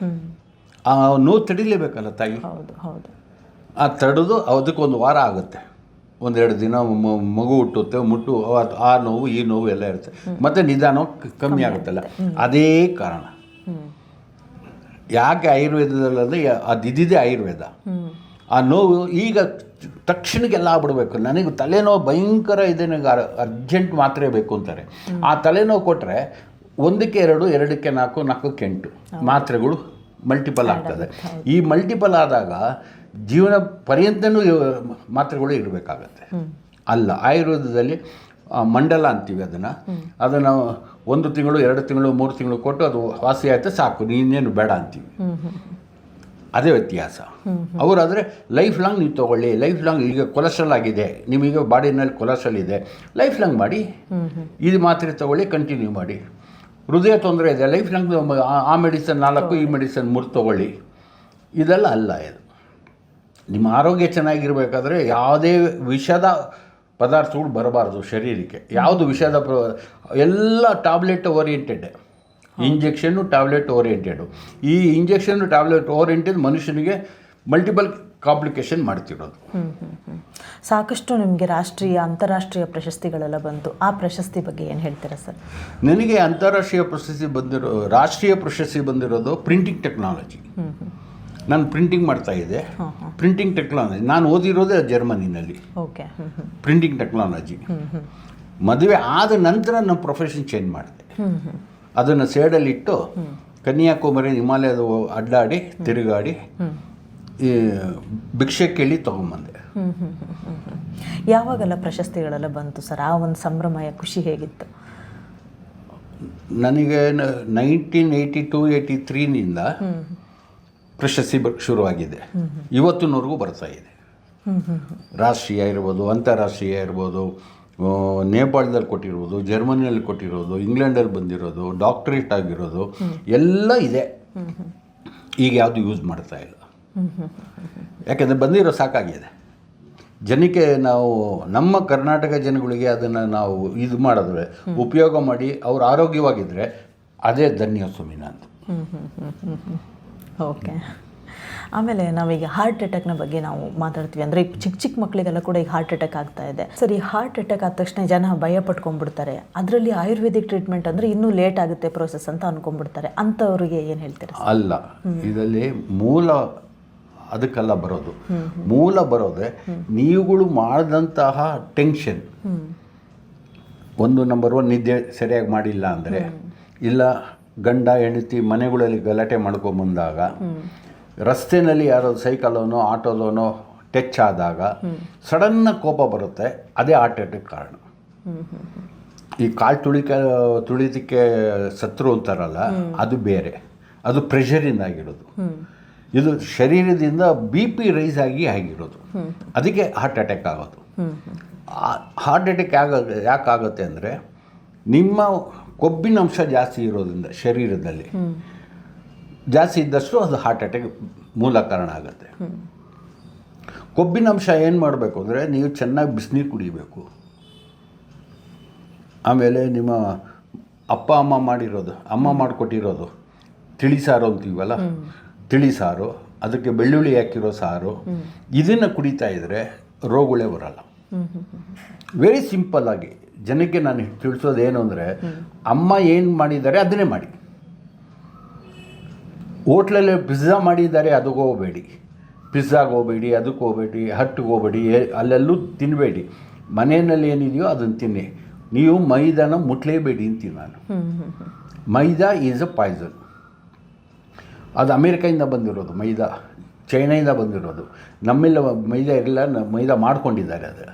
ಆ ನೋವು ತಡಿಲೇಬೇಕಲ್ಲ ತಾಯಿ? ಹೌದು ಹೌದು. ಆ ತಡೆದು ಅದಕ್ಕೊಂದು ವಾರ ಆಗುತ್ತೆ. ಒಂದೆರಡು ದಿನ ಮಗು ಹುಟ್ಟುತ್ತೆ ಮುಟ್ಟು ಆ- ನೋವು ಈ ನೋವು ಎಲ್ಲ ಇರುತ್ತೆ. ಮತ್ತೆ ನಿಧಾನ ಕಮ್ಮಿ ಆಗುತ್ತಲ್ಲ? ಅದೇ ಕಾರಣ. ಯಾಕೆ ಆಯುರ್ವೇದದಲ್ಲಿ ಅದು ಇದ್ದಿದ್ದೇ ಆಯುರ್ವೇದ? ಆ ನೋವು ಈಗ ತಕ್ಷಣಕ್ಕೆಲ್ಲ ಆಗ್ಬಿಡ್ಬೇಕು. ನನಗೆ ತಲೆನೋವು ಭಯಂಕರ ಇದೆ ನನಗೆ ಅರ್ಜೆಂಟ್ ಮಾತ್ರೆ ಬೇಕು ಅಂತಾರೆ. ಆ ತಲೆನೋವು ಕೊಟ್ಟರೆ ಒಂದಕ್ಕೆ ಎರಡು ಎರಡಕ್ಕೆ ನಾಲ್ಕು ನಾಲ್ಕಕ್ಕೆ ಎಂಟು ಮಾತ್ರೆಗಳು ಮಲ್ಟಿಪಲ್ ಆಗ್ತದೆ. ಈ ಮಲ್ಟಿಪಲ್ ಆದಾಗ ಜೀವನ ಪರ್ಯಂತನೂ ಮಾತ್ರೆಗಳು ಇರಬೇಕಾಗತ್ತೆ. ಅಲ್ಲ ಆಯುರ್ವೇದದಲ್ಲಿ ಆ, ಮಂಡಲ ಅಂತೀವಿ ಅದನ್ನು. ಅದನ್ನು ಒಂದು ತಿಂಗಳು ಎರಡು ತಿಂಗಳು ಮೂರು ತಿಂಗಳು ಕೊಟ್ಟು ಅದು ವಾಸಿ ಆಯಿತು ಸಾಕು ನೀನೇನು ಬೇಡ ಅಂತೀವಿ. ಅದೇ ವ್ಯತ್ಯಾಸ. ಅವರಾದರೆ ಲೈಫ್ ಲಾಂಗ್ ನೀವು ತೊಗೊಳ್ಳಿ ಲೈಫ್ ಲಾಂಗ್ ಈಗ ಕೊಲೆಸ್ಟ್ರಾಲ್ ಆಗಿದೆ ನಿಮಗೆ ಬಾಡಿನಲ್ಲಿ ಕೊಲೆಸ್ಟ್ರಾಲ್ ಇದೆ ಲೈಫ್ ಲಾಂಗ್ ಮಾಡಿ ಇದು ಮಾತ್ರೆ ತೊಗೊಳ್ಳಿ ಕಂಟಿನ್ಯೂ ಮಾಡಿ. ಹೃದಯ ತೊಂದರೆ ಇದೆ. ಲೈಫ್ ಲಾಂಗ್ ಆ ಮೆಡಿಸನ್ ನಾಲ್ಕು, ಈ ಮೆಡಿಸನ್ ಮೂರು ತೊಗೊಳ್ಳಿ. ಇದೆಲ್ಲ ಅಲ್ಲ ಇದು. ನಿಮ್ಮ ಆರೋಗ್ಯ ಚೆನ್ನಾಗಿರಬೇಕಾದ್ರೆ ಯಾವುದೇ ವಿಷದ ಪದಾರ್ಥಗಳು ಬರಬಾರ್ದು ಶರೀರಕ್ಕೆ. ಯಾವುದು ವಿಷದ ಎಲ್ಲ tablet oriented injection tablet oriented ಈ ಇಂಜೆಕ್ಷನ್ನು ಟ್ಯಾಬ್ಲೆಟ್ ಓರಿಯೆಂಟೆಡ್ ಮನುಷ್ಯನಿಗೆ ಮಲ್ಟಿಪಲ್ ಕಾಂಪ್ಲಿಕೇಶನ್ ಮಾಡ್ತಿರೋದು. ಸಾಕಷ್ಟು ನಿಮಗೆ ರಾಷ್ಟ್ರೀಯ ಅಂತಾರಾಷ್ಟ್ರೀಯ ಪ್ರಶಸ್ತಿಗಳೆಲ್ಲ ಬಂತು ಆ ಪ್ರಶಸ್ತಿ ಬಗ್ಗೆ ಏನು ಹೇಳ್ತೀರಾ ಸರ್? ನನಗೆ ಅಂತಾರಾಷ್ಟ್ರೀಯ ಪ್ರಶಸ್ತಿ ಬಂದಿರೋ ರಾಷ್ಟ್ರೀಯ ಪ್ರಶಸ್ತಿ ಬಂದಿರೋದು ಪ್ರಿಂಟಿಂಗ್ ಟೆಕ್ನಾಲಜಿ ನಾನು ಪ್ರಿಂಟಿಂಗ್ ಮಾಡ್ತಾ ಇದ್ದೆ. ಪ್ರಿಂಟಿಂಗ್ ಟೆಕ್ನಾಲಜಿ ನಾನು ಓದಿರೋದೇ ಜರ್ಮನಿನಲ್ಲಿ. ಓಕೆ. ಪ್ರಿಂಟಿಂಗ್ ಟೆಕ್ನಾಲಜಿ ಮದುವೆ ಆದ ನಂತರ ನಾನು ಪ್ರೊಫೆಷನ್ ಚೇಂಜ್ ಮಾಡಿದೆ. ಅದನ್ನು ಸೈಡಲ್ಲಿಟ್ಟು ಕನ್ಯಾಕುಮಾರಿ ಹಿಮಾಲಯದ ಅಡ್ಡಾಡಿ ತಿರುಗಾಡಿ ಭಿಕ್ಷೆ ಕೇಳಿ ತೊಗೊಂಬಂದೆ. ಯಾವಾಗೆಲ್ಲ ಪ್ರಶಸ್ತಿಗಳೆಲ್ಲ ಬಂತು ಸರ್? ಆ ಒಂದು ಸಂಭ್ರಮ ಖುಷಿ ಹೇಗಿತ್ತು? ನನಗೆ ನೈನ್ಟೀನ್ ಏಯ್ಟಿ ಟು ಏಯ್ಟಿ ತ್ರೀನಿಂದ ಪ್ರಶಸ್ತಿ ಬ ಶುರುವಾಗಿದೆ. ಇವತ್ತಿನವರೆಗೂ ಬರ್ತಾ ಇದೆ. ರಾಷ್ಟ್ರೀಯ ಇರ್ಬೋದು ಅಂತಾರಾಷ್ಟ್ರೀಯ ಇರ್ಬೋದು ನೇಪಾಳದಲ್ಲಿ ಕೊಟ್ಟಿರೋದು ಜರ್ಮನಿಯಲ್ಲಿ ಕೊಟ್ಟಿರೋದು ಇಂಗ್ಲೆಂಡಲ್ಲಿ ಬಂದಿರೋದು ಡಾಕ್ಟ್ರೇಟ್ ಆಗಿರೋದು ಎಲ್ಲ ಇದೆ. ಈಗ ಯಾವುದು ಯೂಸ್ ಮಾಡ್ತಾ ಇಲ್ಲ. ಯಾಕೆಂದರೆ ಬಂದಿರೋ ಸಾಕಾಗಿದೆ. ಜನಕ್ಕೆ ನಾವು ನಮ್ಮ ಕರ್ನಾಟಕ ಜನಗಳಿಗೆ ಅದನ್ನು ನಾವು ಇದು ಮಾಡಿದ್ರೆ ಉಪಯೋಗ ಮಾಡಿ ಅವ್ರು ಆರೋಗ್ಯವಾಗಿದ್ದರೆ ಅದೇ ಧನ್ಯ ಸುಮಿನ ಅಂತ. ಓಕೆ ಆಮೇಲೆ ನಾವೀಗ ಹಾರ್ಟ್ ಅಟ್ಯಾಕ್ನ ಬಗ್ಗೆ ನಾವು ಮಾತಾಡ್ತೀವಿ. ಅಂದರೆ ಚಿಕ್ಕ ಚಿಕ್ಕ ಮಕ್ಕಳಿಗೆಲ್ಲ ಕೂಡ ಈಗ ಹಾರ್ಟ್ ಅಟ್ಯಾಕ್ ಆಗ್ತಾ ಇದೆ. ಸರಿ ಈ ಹಾರ್ಟ್ ಅಟ್ಯಾಕ್ ಆದ ತಕ್ಷಣ ಜನ ಭಯ ಪಟ್ಕೊಂಡ್ಬಿಡ್ತಾರೆ. ಅದರಲ್ಲಿ ಆಯುರ್ವೇದಿಕ್ ಟ್ರೀಟ್ಮೆಂಟ್ ಅಂದರೆ ಇನ್ನೂ ಲೇಟ್ ಆಗುತ್ತೆ ಪ್ರೋಸೆಸ್ ಅಂತ ಅನ್ಕೊಂಡ್ಬಿಡ್ತಾರೆ. ಅಂಥವ್ರಿಗೆ ಏನು ಹೇಳ್ತೀರಾ ಅಲ್ಲ ಇದರಲ್ಲಿ ಮೂಲ ಅದಕ್ಕೆಲ್ಲ ಬರೋದು. ಮೂಲ ಬರೋದೆ ನೀವುಗಳು ಮಾಡಿದಂತಹ ಟೆನ್ಷನ್. ಒಂದು ನಂಬರ್ ಒನ್ ನಿದ್ದೆ ಸರಿಯಾಗಿ ಮಾಡಿಲ್ಲ ಅಂದರೆ ಇಲ್ಲ ಗಂಡ ಹೆಂಡತಿ ಮನೆಗಳಲ್ಲಿ ಗಲಾಟೆ ಮಾಡ್ಕೊಂಬಂದಾಗ ರಸ್ತೆನಲ್ಲಿ ಯಾರೋ ಸೈಕಲೋನೋ ಆಟೋಲೋನೋ ಟಚ್ ಆದಾಗ ಸಡನ್ನ ಕೋಪ ಬರುತ್ತೆ. ಅದೇ ಹಾರ್ಟ್ ಅಟ್ಯಾಕ್ ಕಾರಣ. ಈ ಕಾಲು ತುಳಿಕ ತುಳಿದಕ್ಕೆ ಸತ್ರು ಅಂತಾರಲ್ಲ ಅದು ಬೇರೆ. ಅದು ಪ್ರೆಷರಿಂದ ಆಗಿರೋದು. ಇದು ಶರೀರದಿಂದ ಬಿ ಪಿ ರೈಸ್ ಆಗಿ ಆಗಿರೋದು. ಅದಕ್ಕೆ ಹಾರ್ಟ್ ಅಟ್ಯಾಕ್ ಆಗೋದು. ಹಾರ್ಟ್ ಅಟ್ಯಾಕ್ ಆಗ ಯಾಕಾಗುತ್ತೆ ಅಂದರೆ ನಿಮ್ಮ ಕೊಬ್ಬಿನ ಅಂಶ ಜಾಸ್ತಿ ಇರೋದ್ರಿಂದ ಶರೀರದಲ್ಲಿ ಜಾಸ್ತಿ ಇದ್ದಷ್ಟು ಅದು ಹಾರ್ಟ್ ಅಟ್ಯಾಕ್ ಮೂಲ ಕಾರಣ ಆಗುತ್ತೆ. ಕೊಬ್ಬಿನ ಅಂಶ ಏನು ಮಾಡಬೇಕು ಅಂದರೆ ನೀವು ಚೆನ್ನಾಗಿ ಬಿಸಿನೀರು ಕುಡಿಬೇಕು. ಆಮೇಲೆ ನಿಮ್ಮ ಅಪ್ಪ ಅಮ್ಮ ಮಾಡಿರೋದು ಅಮ್ಮ ಮಾಡಿಕೊಟ್ಟಿರೋದು ತಿಳಿಸಾರು ಅಂತೀವಲ್ಲ ತಿಳಿ ಸಾರು, ಅದಕ್ಕೆ ಬೆಳ್ಳುಳ್ಳಿ ಹಾಕಿರೋ ಸಾರು, ಇದನ್ನು ಕುಡಿತಾ ಇದ್ದರೆ ರೋಗಗಳೇ ಬರಲ್ಲ. ವೆರಿ ಸಿಂಪಲ್ ಆಗಿ, ಜನಕ್ಕೆ ನಾನು ತಿಳಿಸೋದೇನು ಅಂದರೆ, ಅಮ್ಮ ಏನು ಮಾಡಿದ್ದಾರೆ ಅದನ್ನೇ ಮಾಡಿ. ಹೋಟ್ಲಲ್ಲಿ ಪಿಜ್ಜಾ ಮಾಡಿದ್ದಾರೆ, ಅದಕ್ಕೆ ಹೋಗಬೇಡಿ. ಪಿಜ್ಜಾಗೆ ಹೋಗಬೇಡಿ, ಅದಕ್ಕೆ ಹೋಗಬೇಡಿ ಹಟ್ಟಿಗೆ ಹೋಗಬೇಡಿ ಅಲ್ಲೆಲ್ಲೂ ತಿನ್ನಬೇಡಿ ಮನೆಯಲ್ಲಿ ಏನಿದೆಯೋ ಅದನ್ನು ತಿನ್ನಿ. ನೀವು ಮೈದಾನ ಮುಟ್ಲೇಬೇಡಿ ಅಂತೀನಿ ನಾನು. ಮೈದಾ ಈಸ್ ಅ ಪಾಯ್ಸನ್ ಅದು ಅಮೇರಿಕಾಯಿಂದ ಬಂದಿರೋದು ಮೈದಾ ಚೈನಾಯಿಂದ ಬಂದಿರೋದು. ನಮ್ಮೆಲ್ಲ ಮೈದಾ ಎಲ್ಲ ಮೈದಾ ಮಾಡ್ಕೊಂಡಿದ್ದಾರೆ ಅದು.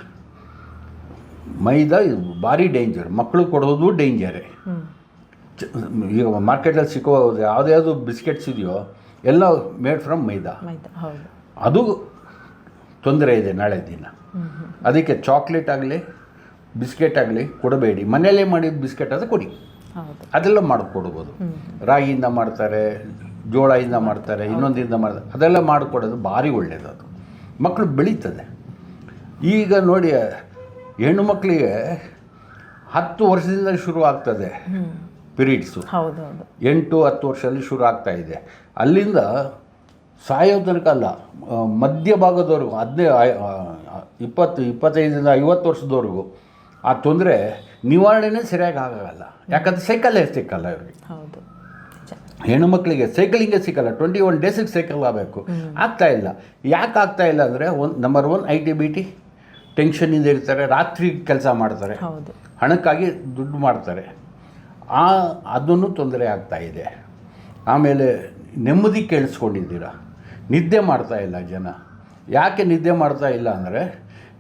ಮೈದಾ ಇದು ಭಾರಿ ಡೇಂಜರ್ ಮಕ್ಕಳು ಕೊಡೋದು ಡೇಂಜರೇ ಈಗ ಮಾರ್ಕೆಟಲ್ಲಿ ಸಿಕ್ಕೋ ಯಾವುದೇ ಯಾವುದು ಬಿಸ್ಕೆಟ್ಸ್ ಇದೆಯೋ ಎಲ್ಲ ಮೇಡ್ ಫ್ರಮ್ ಮೈದಾ. ಅದು ತೊಂದರೆ ಇದೆ ನಾಳೆ ದಿನ. ಅದಕ್ಕೆ ಚಾಕ್ಲೇಟ್ ಆಗಲಿ ಬಿಸ್ಕೆಟ್ ಆಗಲಿ ಕೊಡಬೇಡಿ. ಮನೆಯಲ್ಲೇ ಮಾಡಿದ ಬಿಸ್ಕೆಟ್ ಅದು ಕೊಡಿ. ಅದೆಲ್ಲ ಮಾಡಿಕೊಡ್ಬೋದು. ರಾಗಿಯಿಂದ ಮಾಡ್ತಾರೆ ಜೋಳದಿಂದ ಮಾಡ್ತಾರೆ ಇನ್ನೊಂದಿಂದ ಮಾಡ್ತಾರೆ ಅದೆಲ್ಲ ಮಾಡಿಕೊಡೋದು ಭಾರಿ ಒಳ್ಳೆಯದು ಅದು. ಮಕ್ಕಳು ಬೆಳೀತದೆ. ಈಗ ನೋಡಿ ಹೆಣ್ಣು ಮಕ್ಕಳಿಗೆ ಹತ್ತು ವರ್ಷದಿಂದ ಶುರು ಆಗ್ತದೆ ಪಿರಿಯಡ್ಸು. ಎಂಟು ಹತ್ತು ವರ್ಷದಲ್ಲಿ ಶುರು ಆಗ್ತಾ ಇದೆ. ಅಲ್ಲಿಂದ ಸಾಯೋ ತನಕ ಅಲ್ಲ ಮಧ್ಯ ಭಾಗದವರೆಗೂ ಹದಿನೈ ಇಪ್ಪತ್ತು ಇಪ್ಪತ್ತೈದರಿಂದ ಐವತ್ತು ವರ್ಷದವರೆಗೂ ಆ ತೊಂದರೆ ನಿವಾರಣೆನೇ ಸರಿಯಾಗಿ ಆಗೋಲ್ಲ. ಯಾಕಂದ್ರೆ ಸೈಕಲ್ಲೇ ಸಿಕ್ಕಲ್ಲ ಇವ್ರಿಗೆ. ಹೌದು. ಹೆಣ್ಣು ಮಕ್ಕಳಿಗೆ ಸೈಕಲಿಂಗೇ ಸಿಕ್ಕಲ್ಲ ಟ್ವೆಂಟಿ ಒನ್ ಡೇಸಿಗೆ ಸೈಕಲ್ ಆಗಬೇಕು. ಆಗ್ತಾ ಇಲ್ಲ. ಯಾಕೆ ಆಗ್ತಾ ಇಲ್ಲ ಅಂದರೆ ಒಂದು number one I T B T ಟೆನ್ಷನಿಂದ ಇರ್ತಾರೆ ರಾತ್ರಿ ಕೆಲಸ ಮಾಡ್ತಾರೆ. ಹಣಕ್ಕಾಗಿ ದುಡ್ಡು ಮಾಡ್ತಾರೆ. ಆ ಅದನ್ನು ತೊಂದರೆ ಆಗ್ತಾ ಇದೆ. ಆಮೇಲೆ ನೆಮ್ಮದಿ ಕೇಳಿಸ್ಕೊಂಡಿದ್ದೀರ? ನಿದ್ದೆ ಮಾಡ್ತಾ ಇಲ್ಲ ಜನ. ಯಾಕೆ ನಿದ್ದೆ ಮಾಡ್ತಾ ಇಲ್ಲ ಅಂದರೆ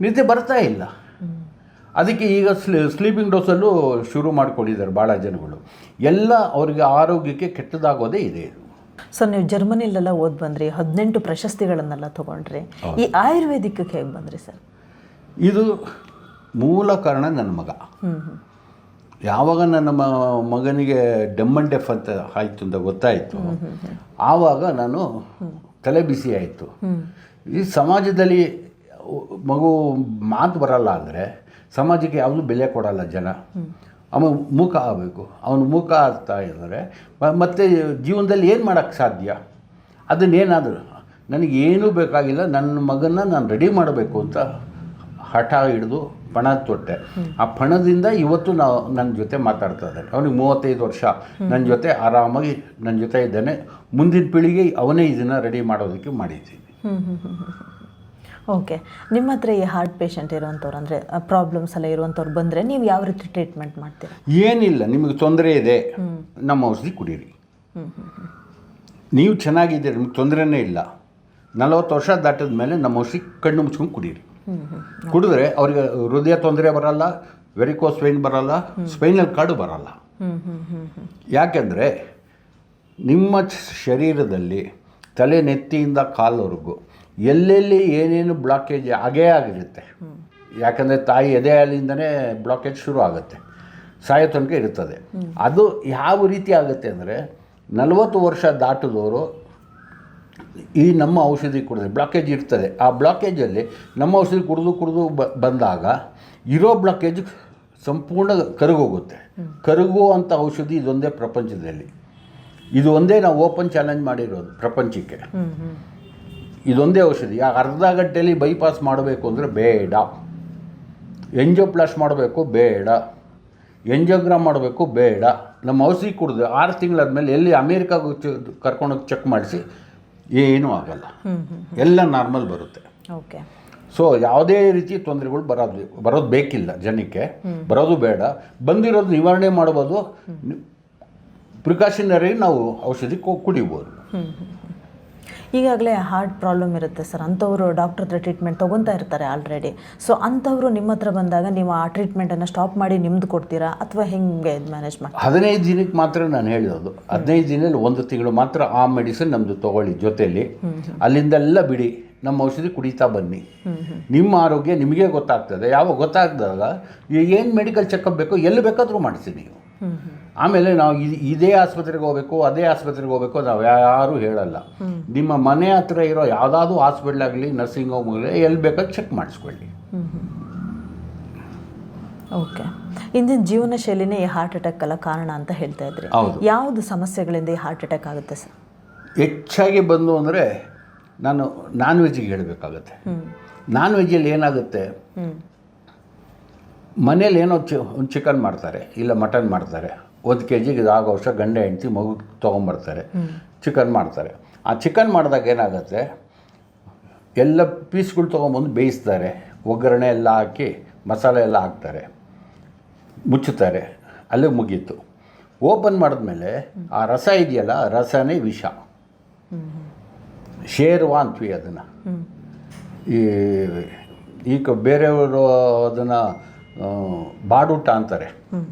ನಿದ್ದೆ ಬರ್ತಾ ಇಲ್ಲ. ಅದಕ್ಕೆ ಈಗ ಸ್ಲೀ ಸ್ಲೀಪಿಂಗ್ ಡೋಸಲ್ಲೂ ಶುರು ಮಾಡಿಕೊಂಡಿದ್ದಾರೆ ಭಾಳ ಜನಗಳು. ಎಲ್ಲ ಅವರಿಗೆ ಆರೋಗ್ಯಕ್ಕೆ ಕೆಟ್ಟದಾಗೋದೇ ಇದೆ ಇದು. ಸರ್ ನೀವು ಜರ್ಮನಿಲೆಲ್ಲ ಓದ್ ಬಂದ್ರಿ ಹದಿನೆಂಟು ಪ್ರಶಸ್ತಿಗಳನ್ನೆಲ್ಲ ತಗೊಂಡ್ರಿ. ಈ ಆಯುರ್ವೇದಿಕಕ್ಕೆ ಹೇಗೆ ಬಂದ್ರಿ ಸರ್? ಇದು ಮೂಲ ಕಾರಣ ನನ್ನ ಮಗ. ಯಾವಾಗ ನನ್ನ ಮ ಮಗನಿಗೆ ಡೆಮ್ಮನ್ ಡೆಫ್ ಅಂತ ಆಯಿತು ಅಂತ ಗೊತ್ತಾಯಿತು ಆವಾಗ ನಾನು ತಲೆ ಬಿಸಿ ಆಯಿತು. ಈ ಸಮಾಜದಲ್ಲಿ ಮಗು ಮಾತು ಬರಲ್ಲ ಅಂದರೆ ಸಮಾಜಕ್ಕೆ ಯಾವುದು ಬೆಲೆ ಕೊಡಲ್ಲ ಜನ. ಅವನು ಮೂಕ ಆಗಬೇಕು. ಅವನು ಮೂಕ ಆಗ್ತಾ ಇದ್ದಾರೆ. ಮತ್ತು ಜೀವನದಲ್ಲಿ ಏನು ಮಾಡೋಕ್ಕೆ ಸಾಧ್ಯ? ಅದನ್ನೇನಾದರೂ ನನಗೇನೂ ಬೇಕಾಗಿಲ್ಲ, ನನ್ನ ಮಗನ ನಾನು ರೆಡಿ ಮಾಡಬೇಕು ಅಂತ ಹಠ ಹಿಡಿದು ಪಣ ತೊಟ್ಟೆ. ಆ ಪಣದಿಂದ ಇವತ್ತು ನಾವು ನನ್ನ ಜೊತೆ ಮಾತಾಡ್ತಾ ಇದ್ದಾನೆ ಅವನಿಗೆ ಮೂವತ್ತೈದು ವರ್ಷ. ನನ್ನ ಜೊತೆ ಆರಾಮಾಗಿ ನನ್ನ ಜೊತೆ ಇದ್ದಾನೆ. ಮುಂದಿನ ಪೀಳಿಗೆ ಅವನೇ ಇದನ್ನು ರೆಡಿ ಮಾಡೋದಕ್ಕೆ ಮಾಡಿದ್ದೀನಿ. ಓಕೆ ನಿಮ್ಮ ಹತ್ರ ಈ ಹಾರ್ಟ್ ಪೇಷಂಟ್ ಇರುವಂಥವ್ರು ಅಂದರೆ ಪ್ರಾಬ್ಲಮ್ಸ್ ಎಲ್ಲ ಇರುವಂಥವ್ರು ಬಂದರೆ ನೀವು ಯಾವ ರೀತಿ ಟ್ರೀಟ್ಮೆಂಟ್ ಮಾಡ್ತೀರಾ? ಏನಿಲ್ಲ ನಿಮಗೆ ತೊಂದರೆ ಇದೆ ನಮ್ಮ ಔಷಧಿ ಕುಡೀರಿ. ನೀವು ಚೆನ್ನಾಗಿದ್ದೀರಿ ನಿಮ್ಗೆ ತೊಂದರೆನೇ ಇಲ್ಲ. ನಲವತ್ತು ವರ್ಷ ದಾಟಿದ ಮೇಲೆ ನಮ್ಮ ಔಷಧಿ ಕಣ್ಣು ಮುಚ್ಕೊಂಡು ಕುಡೀರಿ. ಕುಡಿದ್ರೆ ಅವ್ರಿಗೆ ಹೃದಯ ತೊಂದರೆ ಬರಲ್ಲ ವೆರಿಕೋಸ್ ಸ್ಪೈನ್ ಬರಲ್ಲ ಸ್ಪೈನಲ್ ಕಾರ್ಡು ಬರಲ್ಲ. ಯಾಕೆಂದರೆ ನಿಮ್ಮ ಶರೀರದಲ್ಲಿ ತಲೆ ನೆತ್ತಿಯಿಂದ ಕಾಲವರೆಗೂ ಎಲ್ಲೆಲ್ಲಿ ಏನೇನು ಬ್ಲಾಕೇಜ್ ಆಗೇ ಆಗಿರುತ್ತೆ. ಯಾಕಂದರೆ ತಾಯಿ ಎದೆ ಹಾಲಿಂದನೇ ಬ್ಲಾಕೇಜ್ ಶುರು ಆಗುತ್ತೆ. ಸಾಯೋ ತನಕ ಇರುತ್ತದೆ ಅದು ಯಾವ ರೀತಿ ಆಗುತ್ತೆ ಅಂದರೆ ನಲವತ್ತು ವರ್ಷ ದಾಟಿದವರು ಈ ನಮ್ಮ ಔಷಧಿ ಕುಡಿದ್ರೆ ಬ್ಲಾಕೇಜ್ ಇರ್ತದೆ. ಆ ಬ್ಲಾಕೇಜಲ್ಲಿ ನಮ್ಮ ಔಷಧಿ ಕುಡಿದು ಕುಡಿದು ಬಂದಾಗ ಇರೋ ಬ್ಲಾಕೇಜ್ ಸಂಪೂರ್ಣ ಕರಗೋಗುತ್ತೆ. ಕರಗುವಂಥ ಔಷಧಿ ಇದೊಂದೇ ಪ್ರಪಂಚದಲ್ಲಿ. ಇದು ಒಂದೇ ನಾವು ಓಪನ್ ಚಾಲೆಂಜ್ ಮಾಡಿರೋದು ಪ್ರಪಂಚಕ್ಕೆ. ಇದೊಂದೇ ಔಷಧಿ. ಆ ಅರ್ಧ ಗಂಟೆಯಲ್ಲಿ ಬೈಪಾಸ್ ಮಾಡಬೇಕು ಅಂದರೆ ಬೇಡ. ಎಂಜೋಪ್ಲಾಸ್ಟ್ ಮಾಡಬೇಕು ಬೇಡ. ಎಂಜೋಗ್ರಾಮ್ ಮಾಡಬೇಕು ಬೇಡ. ನಮ್ಮ ಔಷಧಿ ಕುಡಿದು ಆರು ತಿಂಗಳಾದ್ಮೇಲೆ ಎಲ್ಲಿ ಅಮೇರಿಕಾಗೆ ಕರ್ಕೊಂಡೋಗಿ ಚೆಕ್ ಮಾಡಿಸಿ ಏನೂ ಆಗಲ್ಲ. ಎಲ್ಲ ನಾರ್ಮಲ್ ಬರುತ್ತೆ. ಓಕೆ. ಸೊ ಯಾವುದೇ ರೀತಿ ತೊಂದರೆಗಳು ಬರೋದು ಬರೋದು ಬೇಕಿಲ್ಲ ಜನಕ್ಕೆ. ಬರೋದು ಬೇಡ. ಬಂದಿರೋದು ನಿವಾರಣೆ ಮಾಡ್ಬೋದು. ಪ್ರಿಕಾಷನರಿ ನಾವು ಔಷಧಿ ಕುಡಿಬೋದು. ಈಗಾಗಲೇ ಹಾರ್ಟ್ ಪ್ರಾಬ್ಲಮ್ ಇರುತ್ತೆ ಸರ್ ಅಂಥವರು ಡಾಕ್ಟರ್ ಹತ್ರ ಟ್ರೀಟ್ಮೆಂಟ್ ತೊಗೊತಾ ಇರ್ತಾರೆ ಆಲ್ರೆಡಿ ಸೊ ಅಂಥವರು ನಿಮ್ಮ ಹತ್ರ ಬಂದಾಗ ನೀವು ಆ ಟ್ರೀಟ್ಮೆಂಟನ್ನು ಸ್ಟಾಪ್ ಮಾಡಿ ನಿಮ್ದು ಕೊಡ್ತೀರಾ? ಅಥವಾ ಹೆಂಗೆ ಇದು ಮ್ಯಾನೇಜ್ ಮಾಡ್ತೀರಾ? ಹದಿನೈದು ದಿನಕ್ಕೆ ಮಾತ್ರ ನಾನು ಹೇಳೋದು. ಹದಿನೈದು ದಿನದಲ್ಲಿ ಒಂದು ತಿಂಗಳು ಮಾತ್ರ ಆ ಮೆಡಿಸಿನ್ ನಮ್ಮದು ತೊಗೊಳ್ಳಿ ಜೊತೆಯಲ್ಲಿ. ಅಲ್ಲಿಂದೆಲ್ಲ ಬಿಡಿ. ನಮ್ಮ ಔಷಧಿ ಕುಡಿತಾ ಬನ್ನಿ. ನಿಮ್ಮ ಆರೋಗ್ಯ ನಿಮಗೆ ಗೊತ್ತಾಗ್ತದೆ. ಯಾವಾಗ ಗೊತ್ತಾಗ್ದಾಗ ಏನು ಮೆಡಿಕಲ್ ಚೆಕಪ್ ಬೇಕೋ, ಎಲ್ಲಿ ಬೇಕಾದರೂ ಮಾಡಿಸಿ ನೀವು. ಆಮೇಲೆ ನಾವು ಇದ್- ಇದೇ ಆಸ್ಪತ್ರೆಗೆ ಹೋಗಬೇಕು ಅದೇ ಆಸ್ಪತ್ರೆಗೆ ಹೋಗಬೇಕು ನಾವು ಯಾರು ಹೇಳಲ್ಲ. ನಿಮ್ಮ ಮನೆ ಹತ್ರ ಇರೋ ಯಾವುದಾದ್ರೂ ಹಾಸ್ಪಿಟ್ಲ್ ಆಗಲಿ ನರ್ಸಿಂಗ್ ಹೋಮ್ ಆಗಲಿ ಎಲ್ಲಿ ಬೇಕಾದ್ರೆ ಚೆಕ್ ಮಾಡಿಸ್ಕೊಳ್ಳಿ. ಓಕೆ ಇಂದಿನ ಜೀವನ ಶೈಲಿನೇ ಈ ಹಾರ್ಟ್ ಅಟ್ಯಾಕ್ ಅಲ್ಲ ಕಾರಣ ಅಂತ ಹೇಳ್ತಾ ಇದ್ರಿ. ಯಾವುದು ಸಮಸ್ಯೆಗಳಿಂದ ಈ ಹಾರ್ಟ್ ಅಟ್ಯಾಕ್ ಆಗುತ್ತೆ ಸರ್? ಹೆಚ್ಚಾಗಿ ಬಂದು ಅಂದರೆ ನಾನು ನಾನ್ ವೆಜ್ಜಿಗೆ ಹೇಳಬೇಕಾಗತ್ತೆ. ನಾನ್ ವೆಜ್ಜಲ್ಲಿ ಏನಾಗುತ್ತೆ? ಮನೇಲಿ ಏನೋ ಚಿ ಒಂದು ಚಿಕನ್ ಮಾಡ್ತಾರೆ ಇಲ್ಲ ಮಟನ್ ಮಾಡ್ತಾರೆ. ಒಂದು ಕೆ ಜಿಗೆ ಆಗೋ ವರ್ಷ ಗಂಡ ಹೆಂಡ್ತಿ ಮಗು ತೊಗೊಂಬರ್ತಾರೆ. ಚಿಕನ್ ಮಾಡ್ತಾರೆ. ಆ ಚಿಕನ್ ಮಾಡಿದಾಗ ಏನಾಗುತ್ತೆ? ಎಲ್ಲ ಪೀಸ್ಗಳು ತೊಗೊಂಬಂದು ಬೇಯಿಸ್ತಾರೆ. ಒಗ್ಗರಣೆ ಎಲ್ಲ ಹಾಕಿ ಮಸಾಲೆ ಎಲ್ಲ ಹಾಕ್ತಾರೆ. ಮುಚ್ಚುತ್ತಾರೆ. ಅಲ್ಲಿ ಮುಗೀತು. ಓಪನ್ ಮಾಡಿದ್ಮೇಲೆ ಆ ರಸ ಇದೆಯಲ್ಲ ಆ ರಸನೇ ವಿಷ. ಶೇರ್ವಾ ಅಂತೀವಿ ಅದನ್ನು. ಈ ಈಗ ಬೇರೆಯವರು ಅದನ್ನು ಬಾಡೂಟ ಅಂತಾರೆ.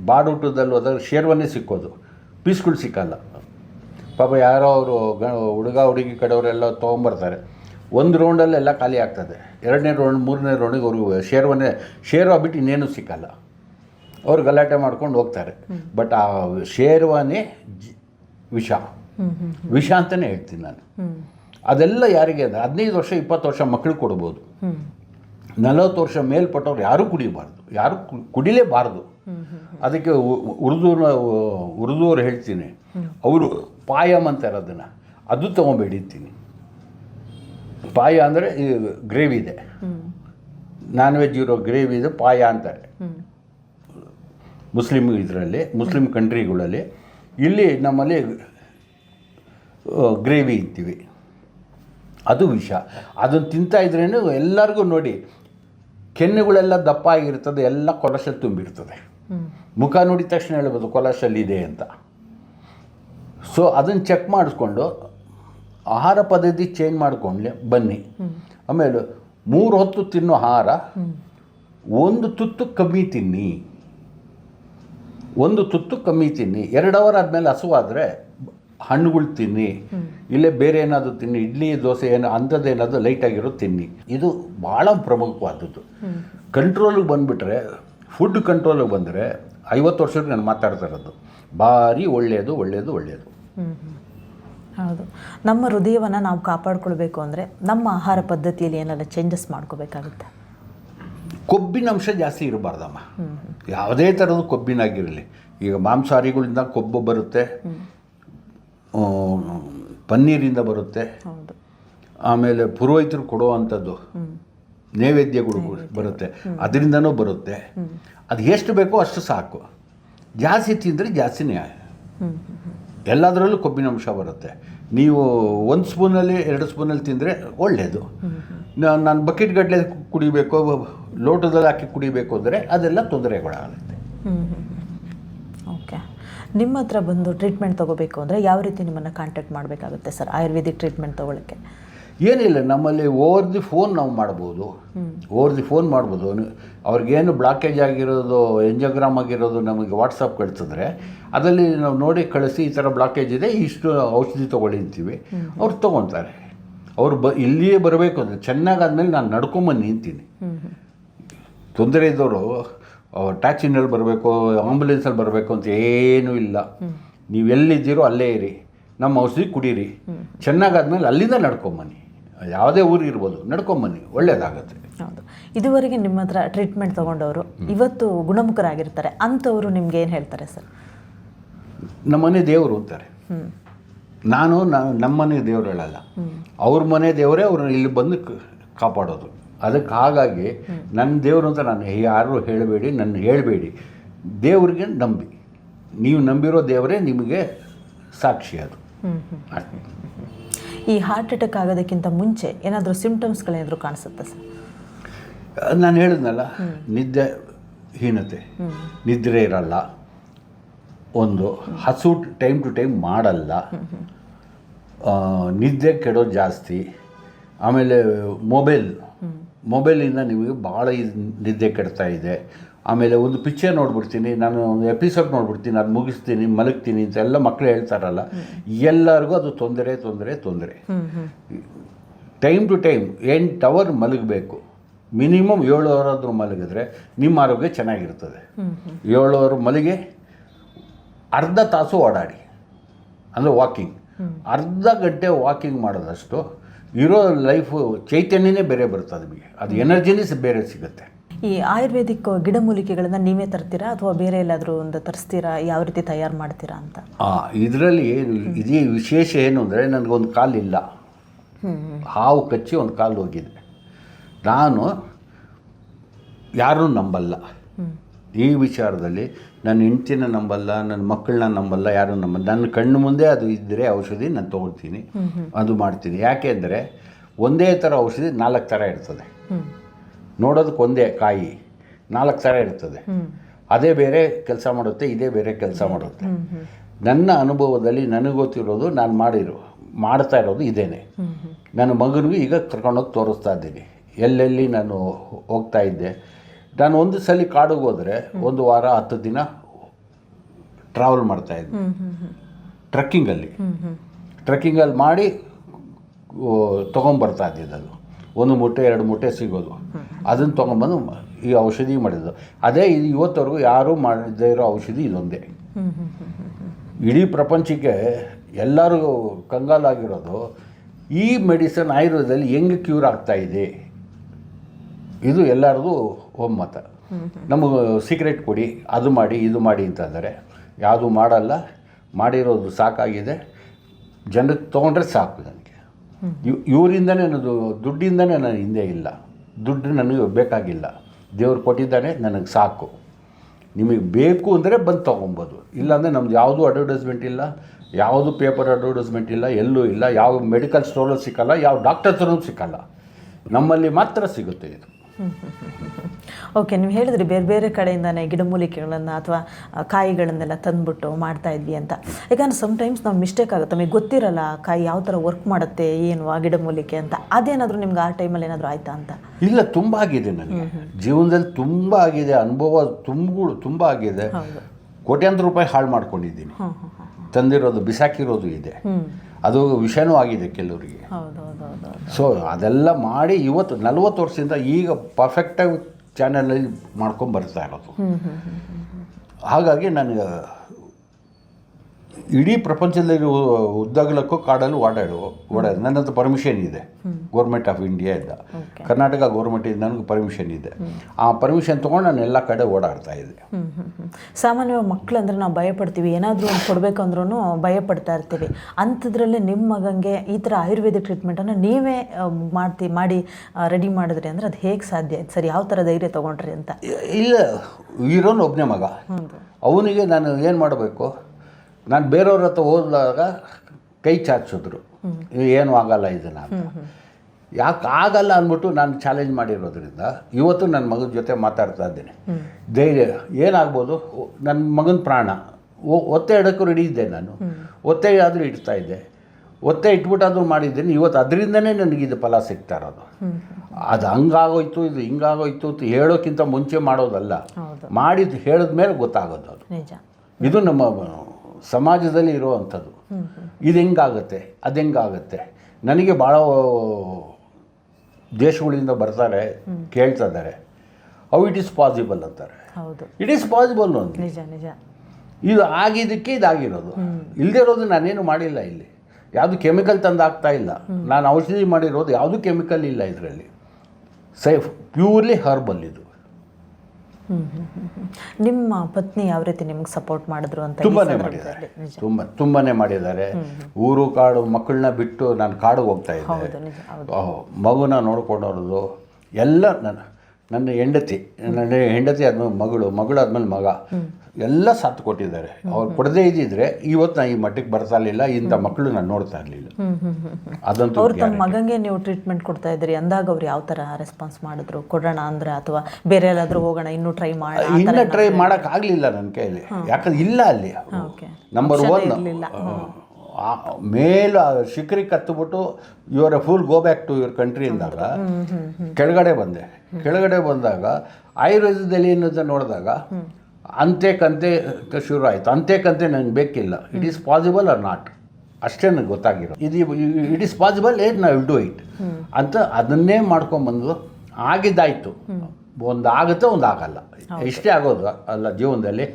ಬಾಡೂಟದಲ್ಲಿ ಹೋದಾಗ ಶೇರ್ವನ್ನೇ ಸಿಕ್ಕೋದು. ಪೀಸ್ಗಳು ಸಿಕ್ಕಲ್ಲ. ಪಾಪ ಯಾರೋ ಅವರು ಗ, ಹುಡುಗ, ಹುಡುಗಿ ಕಡೆಯವರೆಲ್ಲ ತೊಗೊಂಬರ್ತಾರೆ. ಒಂದು ರೌಂಡಲ್ಲಿ ಎಲ್ಲ ಖಾಲಿ ಆಗ್ತದೆ. ಎರಡನೇ ರೌಂಡ್ ಮೂರನೇ ರೌಂಡಿಗೆ ಅವ್ರಿಗೆ ಶೇರ್ವನ್ನೇ ಶೇರ್ವ ಬಿಟ್ಟು ಇನ್ನೇನು ಸಿಕ್ಕಲ್ಲ. ಅವ್ರು ಗಲಾಟೆ ಮಾಡ್ಕೊಂಡು ಹೋಗ್ತಾರೆ. ಬಟ್ ಆ ಶೇರ್ವಾನೇ ಜಿ- ವಿಷ. ವಿಷ ಅಂತಲೇ ಹೇಳ್ತೀನಿ ನಾನು. ಅದೆಲ್ಲ ಯಾರಿಗೆ ಹದಿನೈದು ವರ್ಷ, ಇಪ್ಪತ್ತು ವರ್ಷ ಮಕ್ಕಳು ಕೊಡ್ಬೋದು. ನಲವತ್ತು ವರ್ಷ ಮೇಲ್ಪಟ್ಟವ್ರು ಯಾರೂ ಕುಡಿಬಾರ್ದು, ಯಾರು ಕುಡಿಲೇಬಾರ್ದು. ಅದಕ್ಕೆ ಉರ್ದು ಉರ್ದುನ ಉರ್ದುವ್ರು ಹೇಳ್ತೀನಿ. ಅವರು ಪಾಯಮ್ ಅಂತಾರೆ ಅದನ್ನು ಅದು ತೊಗೊಂಬೇಡಿತೀನಿ ಪಾಯ ಅಂದರೆ ಗ್ರೇವಿ ಇದೆ. ನಾನ್ ವೆಜ್ ಇರೋ ಗ್ರೇವಿ ಇದೆ, ಪಾಯ ಅಂತಾರೆ. ಮುಸ್ಲಿಮ್ ಇದರಲ್ಲಿ ಮುಸ್ಲಿಮ್ ಕಂಟ್ರಿಗಳಲ್ಲಿ ಇಲ್ಲಿ ನಮ್ಮಲ್ಲಿ ಗ್ರೇವಿ ಇರ್ತೀವಿ. ಅದು ವಿಷ. ಅದನ್ನು ತಿಂತಾ ಇದ್ರೇನು ಎಲ್ಲರಿಗೂ ನೋಡಿ ಕೆನ್ನೆಗಳೆಲ್ಲ ದಪ್ಪ ಆಗಿರ್ತದೆ ಎಲ್ಲ ಕೊಲೆಸ್ಟ್ರಾಲ್ ತುಂಬಿರ್ತದೆ. ಮುಖ ನೋಡಿದ ತಕ್ಷಣ ಹೇಳ್ಬೋದು ಕೊಲೆಸ್ಟ್ರಾಲ್ ಇದೆ ಅಂತ. ಸೊ ಅದನ್ನು ಚೆಕ್ ಮಾಡಿಸ್ಕೊಂಡು, ಆಹಾರ ಪದ್ಧತಿ ಚೇಂಜ್ ಮಾಡಿಕೊಂಡ್ಲೆ ಬನ್ನಿ. ಆಮೇಲೆ ಮೂರು ಹೊತ್ತು ತಿನ್ನೋ ಆಹಾರ, ಒಂದು ತುತ್ತು ಕಮ್ಮಿ ತಿನ್ನಿ. ಒಂದು ತುತ್ತು ಕಮ್ಮಿ ತಿನ್ನಿ. ಎರಡು ಅವರ್ ಆದಮೇಲೆ ಹಸುವಾದರೆ ಹಣ್ಣುಗಳು ತಿನ್ನಿ. ಇಲ್ಲೇ ಬೇರೆ ಏನಾದರೂ ತಿನ್ನಿ. ಇಡ್ಲಿ ದೋಸೆ ಏನು ಅಂಥದ್ದೇನಾದರೂ ಲೈಟಾಗಿರೋ ತಿನ್ನಿ. ಇದು ಭಾಳ ಪ್ರಮುಖವಾದದ್ದು. ಕಂಟ್ರೋಲಿಗೆ ಬಂದುಬಿಟ್ರೆ ಫುಡ್ ಕಂಟ್ರೋಲಿಗೆ ಬಂದರೆ ಐವತ್ತು ವರ್ಷಕ್ಕೆ ನಾನು ಮಾತಾಡ್ತಾ ಇರೋದು. ಭಾರಿ ಒಳ್ಳೆಯದು ಒಳ್ಳೆಯದು ಒಳ್ಳೆಯದು. ಹೌದು. ನಮ್ಮ ಹೃದಯವನ್ನು ನಾವು ಕಾಪಾಡಿಕೊಳ್ಬೇಕು ಅಂದರೆ ನಮ್ಮ ಆಹಾರ ಪದ್ಧತಿಯಲ್ಲಿ ಏನಾದ್ರು ಚೇಂಜಸ್ ಮಾಡ್ಕೋಬೇಕಾಗುತ್ತೆ? ಕೊಬ್ಬಿನ ಅಂಶ ಜಾಸ್ತಿ ಇರಬಾರ್ದಮ್ಮ. ಯಾವುದೇ ಥರದ ಕೊಬ್ಬಿನಾಗಿರಲಿ. ಈಗ ಮಾಂಸಾಹಾರಿಗಳಿಂದ ಕೊಬ್ಬು ಬರುತ್ತೆ. ಪನ್ನೀರಿಂದ ಬರುತ್ತೆ. ಆಮೇಲೆ ಪುರೋಹಿತರು ಕೊಡುವಂಥದ್ದು ನೈವೇದ್ಯಗಳು ಬರುತ್ತೆ. ಅದರಿಂದನೂ ಬರುತ್ತೆ. ಅದು ಎಷ್ಟು ಬೇಕೋ ಅಷ್ಟು ಸಾಕು. ಜಾಸ್ತಿ ತಿಂದರೆ ಜಾಸ್ತಿ ನ್ಯಾಯ. ಎಲ್ಲದರಲ್ಲೂ ಕೊಬ್ಬಿನ ಅಂಶ ಬರುತ್ತೆ. ನೀವು ಒಂದು ಸ್ಪೂನಲ್ಲಿ ಎರಡು ಸ್ಪೂನಲ್ಲಿ ತಿಂದರೆ ಒಳ್ಳೆಯದು ನಾನು ಬಕೆಟ್ ಗಡ್ಲೆ ಕುಡಿಬೇಕು ಲೋಟದಲ್ಲಿ ಹಾಕಿ ಕುಡಿಬೇಕು ಅಂದರೆ ಅದೆಲ್ಲ ತೊಂದರೆಗಳಾಗುತ್ತೆ. ನಿಮ್ಮ ಹತ್ರ ಬಂದು ಟ್ರೀಟ್ಮೆಂಟ್ ತೊಗೋಬೇಕು ಅಂದರೆ ಯಾವ ರೀತಿ ನಿಮ್ಮನ್ನು ಕಾಂಟ್ಯಾಕ್ಟ್ ಮಾಡಬೇಕಾಗುತ್ತೆ ಸರ್? ಆಯುರ್ವೇದಿಕ್ ಟ್ರೀಟ್ಮೆಂಟ್ ತೊಗೊಳಕ್ಕೆ ಏನಿಲ್ಲ ನಮ್ಮಲ್ಲಿ ಓವರ್ ದಿ ಫೋನ್ ನಾವು ಮಾಡ್ಬೋದು. ಓವರ್ ದಿ ಫೋನ್ ಮಾಡ್ಬೋದು. ಅವ್ರಿಗೇನು ಬ್ಲಾಕೇಜ್ ಆಗಿರೋದು ಎಂಜೋಗ್ರಾಮ್ ಆಗಿರೋದು ನಮಗೆ ವಾಟ್ಸಪ್ ಕಳಿಸಿದ್ರೆ ಅದರಲ್ಲಿ ನಾವು ನೋಡಿ ಕಳಿಸಿ ಈ ಥರ ಬ್ಲಾಕೇಜ್ ಇದೆ ಇಷ್ಟು ಔಷಧಿ ತೊಗೊಳ್ಳಿ ಅಂತೀವಿ. ಅವ್ರು ತೊಗೊತಾರೆ ಅವ್ರು ಬ ಇಲ್ಲಿಯೇ ಬರಬೇಕು ಅಂದರೆ ಚೆನ್ನಾಗಾದ್ಮೇಲೆ ನಾನು ನಡ್ಕೊಂಬಂದು ನಿಂತೀನಿ. ತೊಂದರೆ ಇದ್ದವರು ಟ್ಯಾಕ್ಸಿನಲ್ಲಿ ಬರಬೇಕು ಆಂಬುಲೆನ್ಸಲ್ಲಿ ಬರಬೇಕು ಅಂತ ಏನೂ ಇಲ್ಲ. ನೀವು ಎಲ್ಲಿದ್ದೀರೋ ಅಲ್ಲೇ ಇರಿ. ನಮ್ಮ ಔಷಧಿ ಕುಡೀರಿ. ಚೆನ್ನಾಗಾದ್ಮೇಲೆ ಅಲ್ಲಿಂದ ನಡ್ಕೊಂಬನ್ನಿ. ಯಾವುದೇ ಊರಿರ್ಬೋದು ನಡ್ಕೊಂಬನ್ನಿ. ಒಳ್ಳೇದಾಗತ್ತೆ. ಹೌದು. ಇದುವರೆಗೆ ನಿಮ್ಮ ಹತ್ರ ಟ್ರೀಟ್ಮೆಂಟ್ ತೊಗೊಂಡವರು ಇವತ್ತು ಗುಣಮುಖರಾಗಿರ್ತಾರೆ. ಅಂಥವರು ನಿಮ್ಗೆ ಏನು ಹೇಳ್ತಾರೆ ಸರ್? ನಮ್ಮನೆ ದೇವರು ಅಂತಾರೆ. ನಾನು ನಮ್ಮನೆ ದೇವ್ರು ಹೇಳಲ್ಲ. ಅವ್ರ ಮನೆ ದೇವರೇ ಅವ್ರನ್ನ ಇಲ್ಲಿ ಬಂದು ಕಾಪಾಡೋದು. ಅದಕ್ಕೆ ಹಾಗಾಗಿ ನನ್ನ ದೇವರು ಅಂತ ನಾನು ಯಾರು ಹೇಳಬೇಡಿ ನನ್ನ ಹೇಳಬೇಡಿ. ದೇವ್ರಿಗೆ ನಂಬಿ. ನೀವು ನಂಬಿರೋ ದೇವರೇ ನಿಮಗೆ ಸಾಕ್ಷಿ ಅದು. ಈ ಹಾರ್ಟ್ ಅಟ್ಯಾಕ್ ಆಗೋದಕ್ಕಿಂತ ಮುಂಚೆ ಏನಾದರೂ ಸಿಂಪ್ಟಮ್ಸ್ಗಳೇನಾದರೂ ಕಾಣಿಸುತ್ತಾ ಸರ್? ನಾನು ಹೇಳಿದ್ನಲ್ಲ ನಿದ್ದೆ ಹೀನತೆ. ನಿದ್ರೆ ಇರಲ್ಲ. ಒಂದು ಹಸು ಟೈಮ್ ಟು ಟೈಮ್ ಮಾಡಲ್ಲ. ನಿದ್ದೆ ಕೆಡೋದು ಜಾಸ್ತಿ. ಆಮೇಲೆ ಮೊಬೈಲ್ ಮೊಬೈಲಿಂದ ನಿಮಗೆ ಭಾಳ ಇದು ನಿದ್ದೆ ಕೆಡ್ತಾ ಇದೆ. ಆಮೇಲೆ ಒಂದು ಪಿಕ್ಚರ್ ನೋಡ್ಬಿಡ್ತೀನಿ, ನಾನು ಒಂದು ಎಪಿಸೋಡ್ ನೋಡ್ಬಿಡ್ತೀನಿ, ಅದು ಮುಗಿಸ್ತೀನಿ, ಮಲಗ್ತೀನಿ ಅಂತ ಎಲ್ಲ ಮಕ್ಕಳು ಹೇಳ್ತಾರಲ್ಲ, ಎಲ್ಲರಿಗೂ ಅದು ತೊಂದರೆ ತೊಂದರೆ ತೊಂದರೆ. ಟೈಮ್ ಟು ಟೈಮ್ ಎಂಟು ಅವರ್ ಮಲಗಬೇಕು. ಮಿನಿಮಮ್ ಏಳು ಅವರ್ ಆದರೂ ಮಲಗಿದ್ರೆ ನಿಮ್ಮ ಆರೋಗ್ಯ ಚೆನ್ನಾಗಿರ್ತದೆ. ಏಳು ಅವರ್ ಮಲಗಿ ಅರ್ಧ ತಾಸು ಓಡಾಡಿ. ಅಂದರೆ ವಾಕಿಂಗ್. ಅರ್ಧ ಗಂಟೆ ವಾಕಿಂಗ್ ಮಾಡೋದಷ್ಟು ಇರೋ ಲೈಫು ಚೈತನ್ಯನೇ ಬೇರೆ ಬರುತ್ತೆ ನಿಮಗೆ. ಅದು ಎನರ್ಜಿನೇ ಬೇರೆ ಸಿಗುತ್ತೆ. ಈ ಆಯುರ್ವೇದಿಕ್ ಗಿಡಮೂಲಿಕೆಗಳನ್ನು ನೀವೇ ತರ್ತೀರಾ? ಅಥವಾ ಬೇರೆ ಎಲ್ಲಾದರೂ ಒಂದು ತರಿಸ್ತೀರಾ? ಯಾವ ರೀತಿ ತಯಾರು ಮಾಡ್ತೀರಾ ಅಂತ? ಇದರಲ್ಲಿ ಇದೇ ವಿಶೇಷ ಏನು ಅಂದರೆ ನನಗೊಂದು ಕಾಲಿಲ್ಲ. ಹಾವು ಕಚ್ಚಿ ಒಂದು ಕಾಲು ಹೋಗಿದೆ. ನಾನು ಯಾರೂ ನಂಬಲ್ಲ. ಈ ವಿಚಾರದಲ್ಲಿ ನನ್ನ ಹೆಂಡ್ತಿನ ನಂಬಲ್ಲ ನನ್ನ ಮಕ್ಕಳನ್ನ ನಂಬಲ್ಲ ಯಾರೂ ನಂಬಲ್ಲ ನನ್ನ ಕಣ್ಣು ಮುಂದೆ ಅದು ಇದ್ದರೆ ಔಷಧಿ ನಾನು ತೊಗೊಳ್ತೀನಿ. ಅದು ಮಾಡ್ತೀನಿ. ಯಾಕೆ ಅಂದರೆ ಒಂದೇ ಥರ ಔಷಧಿ ನಾಲ್ಕು ಥರ ಇರ್ತದೆ. ನೋಡೋದಕ್ಕೆ ಒಂದೇ ಕಾಯಿ ನಾಲ್ಕು ಥರ ಇರ್ತದೆ. ಅದೇ ಬೇರೆ ಕೆಲಸ ಮಾಡುತ್ತೆ ಇದೇ ಬೇರೆ ಕೆಲಸ ಮಾಡುತ್ತೆ. ನನ್ನ ಅನುಭವದಲ್ಲಿ ನನಗೆ ಗೊತ್ತಿರೋದು ನಾನು ಮಾಡಿರೋ ಮಾಡ್ತಾ ಇರೋದು ಇದೇನೆ. ನನ್ನ ಮಗನಿಗೂ ಈಗ ಕರ್ಕೊಂಡೋಗಿ ತೋರಿಸ್ತಾ ಇದ್ದೀನಿ. ಎಲ್ಲೆಲ್ಲಿ ನಾನು ಹೋಗ್ತಾ ಇದ್ದೆ ನಾನು ಒಂದು ಸಲ ಕಾಡಿಗೆ ಹೋದರೆ ಒಂದು ವಾರ ಹತ್ತು ದಿನ ಟ್ರಾವೆಲ್ ಮಾಡ್ತಾ ಇದ್ದೆ. ಟ್ರಕ್ಕಿಂಗಲ್ಲಿ ಟ್ರಕ್ಕಿಂಗಲ್ಲಿ ಮಾಡಿ ತೊಗೊಂಬರ್ತಾ ಇದ್ದಿದ್ದು ಅದು. ಒಂದು ಮೂಟೆ ಎರಡು ಮೂಟೆ ಸಿಗೋದು. ಅದನ್ನು ತೊಗೊಂಬಂದು ಈ ಔಷಧಿ ಮಾಡಿದ್ದು. ಅದೇ ಇದು ಇವತ್ತವರೆಗೂ ಯಾರೂ ಮಾಡದೇ ಇರೋ ಔಷಧಿ ಇದೊಂದೇ. ಇಡೀ ಪ್ರಪಂಚಕ್ಕೆ ಎಲ್ಲರಿಗೂ ಕಂಗಾಲಾಗಿರೋದು ಈ ಮೆಡಿಸನ್ ಆಯುರ್ವೇದದಲ್ಲಿ ಹೆಂಗೆ ಕ್ಯೂರ್ ಆಗ್ತಾ ಇದೆ ಎಲ್ಲರದು ಒಮ್ಮತ. ನಮಗೆ ಸೀಕ್ರೆಟ್ ಕೊಡಿ, ಅದು ಮಾಡಿ, ಇದು ಮಾಡಿ ಅಂತಂದರೆ ಯಾವುದು ಮಾಡಲ್ಲ, ಮಾಡಿರೋದು ಸಾಕಾಗಿದೆ. ಜನಕ್ಕೆ ತೊಗೊಂಡ್ರೆ ಸಾಕು ನನಗೆ ಇವ್ ಇವರಿಂದನೇ ನನ್ನದು ದುಡ್ಡಿಂದನೇ ನಾನು ಹಿಂದೆ ಇಲ್ಲ. ದುಡ್ಡು ನನಗೆ ಬೇಕಾಗಿಲ್ಲ. ದೇವ್ರು ಕೊಟ್ಟಿದ್ದಾನೆ, ನನಗೆ ಸಾಕು. ನಿಮಗೆ ಬೇಕು ಅಂದರೆ ಬಂದು ತೊಗೊಬೋದು. ಇಲ್ಲಾಂದರೆ ನಮ್ದು ಯಾವುದೂ ಅಡ್ವರ್ಟೈಸ್ಮೆಂಟ್ ಇಲ್ಲ, ಯಾವುದು ಪೇಪರ್ ಅಡ್ವರ್ಟೈಸ್ಮೆಂಟ್ ಇಲ್ಲ, ಎಲ್ಲೂ ಇಲ್ಲ, ಯಾವ ಮೆಡಿಕಲ್ ಸ್ಟೋರಲ್ಲೂ ಸಿಕ್ಕಲ್ಲ, ಯಾವ ಡಾಕ್ಟರ್ ಹತ್ರನೂ ಸಿಕ್ಕಲ್ಲ. ನಮ್ಮಲ್ಲಿ ಮಾತ್ರ ಸಿಗುತ್ತೆ ಇದು. ಓಕೆ ನೀವು ಹೇಳಿದ್ರಿ ಬೇರೆ ಬೇರೆ ಕಡೆಯಿಂದನೇ ಗಿಡಮೂಲಿಕೆಗಳನ್ನು ಅಥವಾ ಕಾಯಿಗಳನ್ನೆಲ್ಲ ತಂದ್ಬಿಟ್ಟು ಮಾಡ್ತಾ ಇದ್ವಿ ಅಂತ. ಯಾಕಂದ್ರೆ ಸಮ್ಟೈಮ್ಸ್ ನಾವು ಮಿಸ್ಟೇಕ್ ಆಗುತ್ತೆ. ನಮಗೆ ಗೊತ್ತಿರಲ್ಲ ಆ ಕಾಯಿ ಯಾವ ಥರ ವರ್ಕ್ ಮಾಡುತ್ತೆ ಏನು ಆ ಗಿಡಮೂಲಿಕೆ ಅಂತ. ಅದೇನಾದರೂ ನಿಮ್ಗೆ ಆ ಟೈಮಲ್ಲಿ ಏನಾದರೂ ಆಯ್ತಾ ಅಂತ? ಇಲ್ಲ ತುಂಬ ಆಗಿದೆ ನನಗೆ. ಜೀವನದಲ್ಲಿ ತುಂಬ ಆಗಿದೆ ಅನುಭವ ತುಂಬ ತುಂಬ ಆಗಿದೆ. ಕೋಟ್ಯಾಂತರ ರೂಪಾಯಿ ಹಾಳು ಮಾಡ್ಕೊಂಡಿದ್ದೀನಿ. ತಂದಿರೋದು ಬಿಸಾಕಿರೋದು ಇದೆ. ಅದು ವಿಷಯನೂ ಆಗಿದೆ ಕೆಲವರಿಗೆ. ಸೊ ಅದೆಲ್ಲ ಮಾಡಿ ಇವತ್ತು ನಲ್ವತ್ತು ವರ್ಷದಿಂದ ಈಗ ಪರ್ಫೆಕ್ಟಾಗಿ ಚಾನಲಲ್ಲಿ ಮಾಡ್ಕೊಂಡು ಬರ್ತಾ ಇರೋದು. ಹಾಗಾಗಿ ನನಗೆ ಇಡೀ ಪ್ರಪಂಚದಲ್ಲಿ ಉದ್ದಾಗಲಕ್ಕೂ ಕಾಡಲ್ಲಿ ಓಡಾಡು ಓಡಾಡ ನನ್ನ ಹತ್ರ ಪರ್ಮಿಷನ್ ಇದೆ. ಗೌರ್ಮೆಂಟ್ ಆಫ್ ಇಂಡಿಯಾ ಇಂದ. ಕರ್ನಾಟಕ ಗೌರ್ಮೆಂಟ್ ನನಗೆ ಪರ್ಮಿಷನ್ ಇದೆ. ಆ ಪರ್ಮಿಷನ್ ತೊಗೊಂಡು ನಾನು ಎಲ್ಲ ಕಡೆ ಓಡಾಡ್ತಾ ಇದ್ದೆ. ಸಾಮಾನ್ಯವಾಗಿ ಮಕ್ಕಳು ಅಂದರೆ ನಾವು ಭಯಪಡ್ತೀವಿ. ಏನಾದರೂ ಒಂದು ಕೊಡಬೇಕಂದ್ರೂ ಭಯಪಡ್ತಾ ಇರ್ತೀವಿ. ಅಂಥದ್ರಲ್ಲಿ ನಿಮ್ಮ ಮಗಂಗೆ ಈ ಥರ ಆಯುರ್ವೇದಿಕ್ ಟ್ರೀಟ್ಮೆಂಟನ್ನು ನೀವೇ ಮಾಡ್ತಿ ಮಾಡಿ ರೆಡಿ ಮಾಡಿದ್ರಿ ಅಂದರೆ ಅದು ಹೇಗೆ ಸಾಧ್ಯ? ಆಯ್ತು ಸರ್ ಯಾವ ಥರ ಧೈರ್ಯ ತೊಗೊಂಡ್ರಿ ಅಂತ? ಇಲ್ಲ. ಇರೋನು ಒಬ್ಬನೇ ಮಗ. ಅವನಿಗೆ ನಾನು ಏನು ಮಾಡಬೇಕು? ನಾನು ಬೇರೆಯವ್ರ ಹತ್ರ ಹೋದಾಗ ಕೈ ಚಾಚಿಸಿದ್ರು ಏನು ಆಗಲ್ಲ ಇದನ್ನ ಅಂತ. ಯಾಕೆ ಆಗಲ್ಲ ಅಂದ್ಬಿಟ್ಟು ನಾನು ಚಾಲೆಂಜ್ ಮಾಡಿರೋದ್ರಿಂದ ಇವತ್ತು ನನ್ನ ಮಗನ ಜೊತೆ ಮಾತಾಡ್ತಾ ಇದ್ದೀನಿ. ಧೈರ್ಯ ಏನಾಗ್ಬೋದು? ನನ್ನ ಮಗನ ಪ್ರಾಣ. ಒತ್ತೆ ಇಡೋಕ್ಕೂ ರೆಡಿ ಇದ್ದೆ ನಾನು. ಒತ್ತೆ ಆದರೂ ಇಡ್ತಾ ಇದ್ದೆ. ಒತ್ತೆ ಇಟ್ಬಿಟ್ಟಾದ್ರೂ ಮಾಡಿದ್ದೀನಿ. ಇವತ್ತು ಅದರಿಂದನೇ ನನಗೆ ಇದು ಫಲ ಸಿಗ್ತಾ ಇರೋದು. ಅದು ಹಂಗಾಗೋಯ್ತು ಇದು ಹಿಂಗಾಗೋಯ್ತು ಅಂತ ಹೇಳೋಕ್ಕಿಂತ ಮುಂಚೆ ಮಾಡೋದಲ್ಲ. ಮಾಡಿದ್ದು ಹೇಳಿದ ಮೇಲೆ ಗೊತ್ತಾಗೋದು ಅದು. ಇದು ನಮ್ಮ ಸಮಾಜದಲ್ಲಿ ಇರುವಂಥದ್ದು. ಇದು ಹೆಂಗಾಗುತ್ತೆ? ಅದು ಹೆಂಗಾಗುತ್ತೆ? ನನಗೆ ಭಾಳ ದೇಶಗಳಿಂದ ಬರ್ತಾರೆ ಕೇಳ್ತಾ ಇದ್ದಾರೆ. ಹೌ ಇಟ್ ಈಸ್ ಪಾಸಿಬಲ್ ಅಂತಾರೆ. ಇಟ್ ಈಸ್ ಪಾಸಿಬಲ್ ಅಂತ ನಿಜ ನಿಜ. ಇದು ಆಗಿದ್ದಕ್ಕೆ ಇದಾಗಿರೋದು. ಇಲ್ಲದೆ ಇರೋದು ನಾನೇನು ಮಾಡಿಲ್ಲ ಇಲ್ಲಿ. ಯಾವುದು ಕೆಮಿಕಲ್ ತಂದು ಆಗ್ತಾ ಇಲ್ಲ ನಾನು ಔಷಧಿ ಮಾಡಿರೋದು ಯಾವುದು ಕೆಮಿಕಲ್ ಇಲ್ಲ ಇದರಲ್ಲಿ. ಸೇಫ್ ಪ್ಯೂರ್ಲಿ ಹರ್ಬಲ್ ಇದು. ನಿಮ್ಮ ಪತ್ನಿ ಯಾವ ರೀತಿ ನಿಮ್ಗೆ ಸಪೋರ್ಟ್ ಮಾಡಿದ್ರು ಅಂತ ತುಂಬಾ ತುಂಬಾನೇ ಮಾಡಿದ್ದಾರೆ. ತುಂಬ ತುಂಬಾನೇ ಮಾಡಿದ್ದಾರೆ. ಊರು ಕಾಡು ಮಕ್ಕಳನ್ನ ಬಿಟ್ಟು ನಾನು ಕಾಡಿಗೆ ಹೋಗ್ತಾ ಇದ್ದೆ. ಮಗುನ ನೋಡ್ಕೊಂಡವ್ರದ್ದು ಎಲ್ಲ ನನ್ನ ನನ್ನ ಹೆಂಡತಿ ನನ್ನ ಹೆಂಡತಿ ಆದ್ಮೇಲೆ ಮಗಳು ಮಗಳು ಆದ್ಮೇಲೆ ಮಗ. ಎಲ್ಲ ಸಾಥ್ ಕೊಟ್ಟಿದ್ದಾರೆ. ಅವ್ರು ಕೊಡದೇ ಇದ್ದಿದ್ರೆ ಇವತ್ತು ನಾನು ಈ ಮಟ್ಟಕ್ಕೆ ಬರ್ತಾ ಇರಲಿಲ್ಲ ಇಂಥ ಮಕ್ಕಳು ನಾನು ನೋಡ್ತಾ ಇರಲಿಲ್ಲ. ಅದಂತ ಅವ್ರು ತಮ್ಮ ಮಗಂಗೆ ನೀವು ಟ್ರೀಟ್ಮೆಂಟ್ ಕೊಡ್ತಾ ಇದ್ರಿ ಅಂದಾಗ ಅವ್ರು ಯಾವ ಥರ ರೆಸ್ಪಾನ್ಸ್ ಮಾಡಿದ್ರು? ಕೊಡೋಣ ಅಂದ್ರೆ ಅಥವಾ ಬೇರೆ ಎಲ್ಲಾದರೂ ಹೋಗೋಣ ಇನ್ನೂ ಟ್ರೈ ಮಾಡೋಣ ಇನ್ನೂ ಟ್ರೈ ಮಾಡಕ್ ಆಗ್ಲಿಲ್ಲ ನನ್ನ ಕೈಯಲ್ಲಿ. ಯಾಕಂದ್ರೆ ಇಲ್ಲ ಅಲ್ಲಿ. ನಂಬರ್ ಒನ್ ಮೇಲ್ ಶಿಖರಿ ಕತ್ತುಬಿಟ್ಟು your fool go back to your country ಅಂದಾಗ ಕೆಳಗಡೆ ಬಂದೆ. ಕೆಳಗಡೆ ಬಂದಾಗ ಆಯುರ್ವೇದದಲ್ಲಿ ಏನಂತ ನೋಡಿದಾಗ ಅಂತೆ ಕಂತೆ ಶುರು ಆಯಿತು. ಅಂತೆ ಕಂತೆ ನನಗೆ ಬೇಕಿಲ್ಲ. It is possible or not ಅಷ್ಟೇ ನನಗೆ ಗೊತ್ತಾಗಿರೋ ಇದು ಇಟ್ ಈಸ್ ಪಾಸಿಬಲ್ ಏಟ್ ನಾ ವಿಲ್ ಡೂ ಇಟ್ ಅಂತ ಅದನ್ನೇ ಮಾಡ್ಕೊಂಬಂದು ಆಗಿದ್ದಾಯಿತು. ಒಂದು ಆಗುತ್ತೆ ಒಂದು ಆಗಲ್ಲ ಇಷ್ಟೇ ಆಗೋದು ಅಲ್ಲ ಜೀವನದಲ್ಲಿ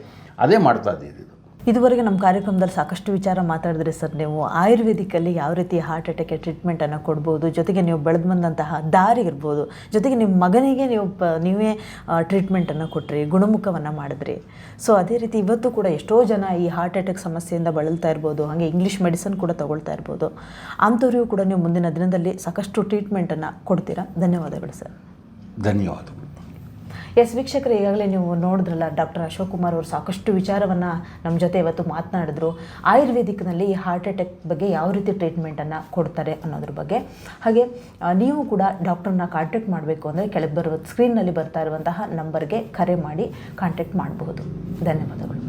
ಅದೇ ಮಾಡ್ತಾ ಇದ್ದೀವಿ. ಇದು ಇದುವರೆಗೆ ನಮ್ಮ ಕಾರ್ಯಕ್ರಮದಲ್ಲಿ ಸಾಕಷ್ಟು ವಿಚಾರ ಮಾತಾಡಿದ್ರಿ ಸರ್, ನೀವು ಆಯುರ್ವೇದಿಕಲ್ಲಿ ಯಾವ ರೀತಿ ಹಾರ್ಟ್ ಅಟ್ಯಾಕ್ಗೆ ಟ್ರೀಟ್ಮೆಂಟನ್ನು ಕೊಡ್ಬೋದು, ಜೊತೆಗೆ ನೀವು ಬೆಳೆದು ಬಂದಂತಹ ದಾರಿ ಇರ್ಬೋದು, ಜೊತೆಗೆ ನಿಮ್ಮ ಮಗನಿಗೆ ನೀವು ಪ, ನೀವೇ ಟ್ರೀಟ್ಮೆಂಟನ್ನು ಕೊಟ್ಟರಿ ಗುಣಮುಖವನ್ನು ಮಾಡಿದ್ರಿ. ಸೊ ಅದೇ ರೀತಿ ಇವತ್ತು ಕೂಡ ಎಷ್ಟೋ ಜನ ಈ ಹಾರ್ಟ್ ಅಟ್ಯಾಕ್ ಸಮಸ್ಯೆಯಿಂದ ಬಳಲ್ತಾ ಇರ್ಬೋದು, ಹಾಗೆ ಇಂಗ್ಲೀಷ್ ಮೆಡಿಸನ್ ಕೂಡ ತಗೊಳ್ತಾ ಇರ್ಬೋದು. ಅಂಥವ್ರಿಗೂ ಕೂಡ ನೀವು ಮುಂದಿನ ದಿನದಲ್ಲಿ ಸಾಕಷ್ಟು ಟ್ರೀಟ್ಮೆಂಟನ್ನು ಕೊಡ್ತೀರಾ? ಧನ್ಯವಾದಗಳು ಸರ್. ಧನ್ಯವಾದಗಳು. ಎಸ್ ವೀಕ್ಷಕರು, ಈಗಾಗಲೇ ನೀವು ನೋಡಿದ್ರಲ್ಲ ಡಾಕ್ಟರ್ ಅಶೋಕ್ ಕುಮಾರ್ ಅವರು ಸಾಕಷ್ಟು ವಿಚಾರವನ್ನು ನಮ್ಮ ಜೊತೆ ಇವತ್ತು ಮಾತನಾಡಿದ್ರು. ಆಯುರ್ವೇದಿಕ್ನಲ್ಲಿ ಹಾರ್ಟ್ ಅಟ್ಯಾಕ್ ಬಗ್ಗೆ ಯಾವ ರೀತಿ ಟ್ರೀಟ್ಮೆಂಟನ್ನು ಕೊಡ್ತಾರೆ ಅನ್ನೋದ್ರ ಬಗ್ಗೆ. ಹಾಗೆ ನೀವು ಕೂಡ ಡಾಕ್ಟರ್ನ ಕಾಂಟ್ಯಾಕ್ಟ್ ಮಾಡಬೇಕು ಅಂದರೆ ಕೆಳಗೆ ಬರುವ ಸ್ಕ್ರೀನ್ನಲ್ಲಿ ಬರ್ತಾ ಇರುವಂತಹ ನಂಬರ್ಗೆ ಕರೆ ಮಾಡಿ ಕಾಂಟ್ಯಾಕ್ಟ್ ಮಾಡಬಹುದು. ಧನ್ಯವಾದಗಳು.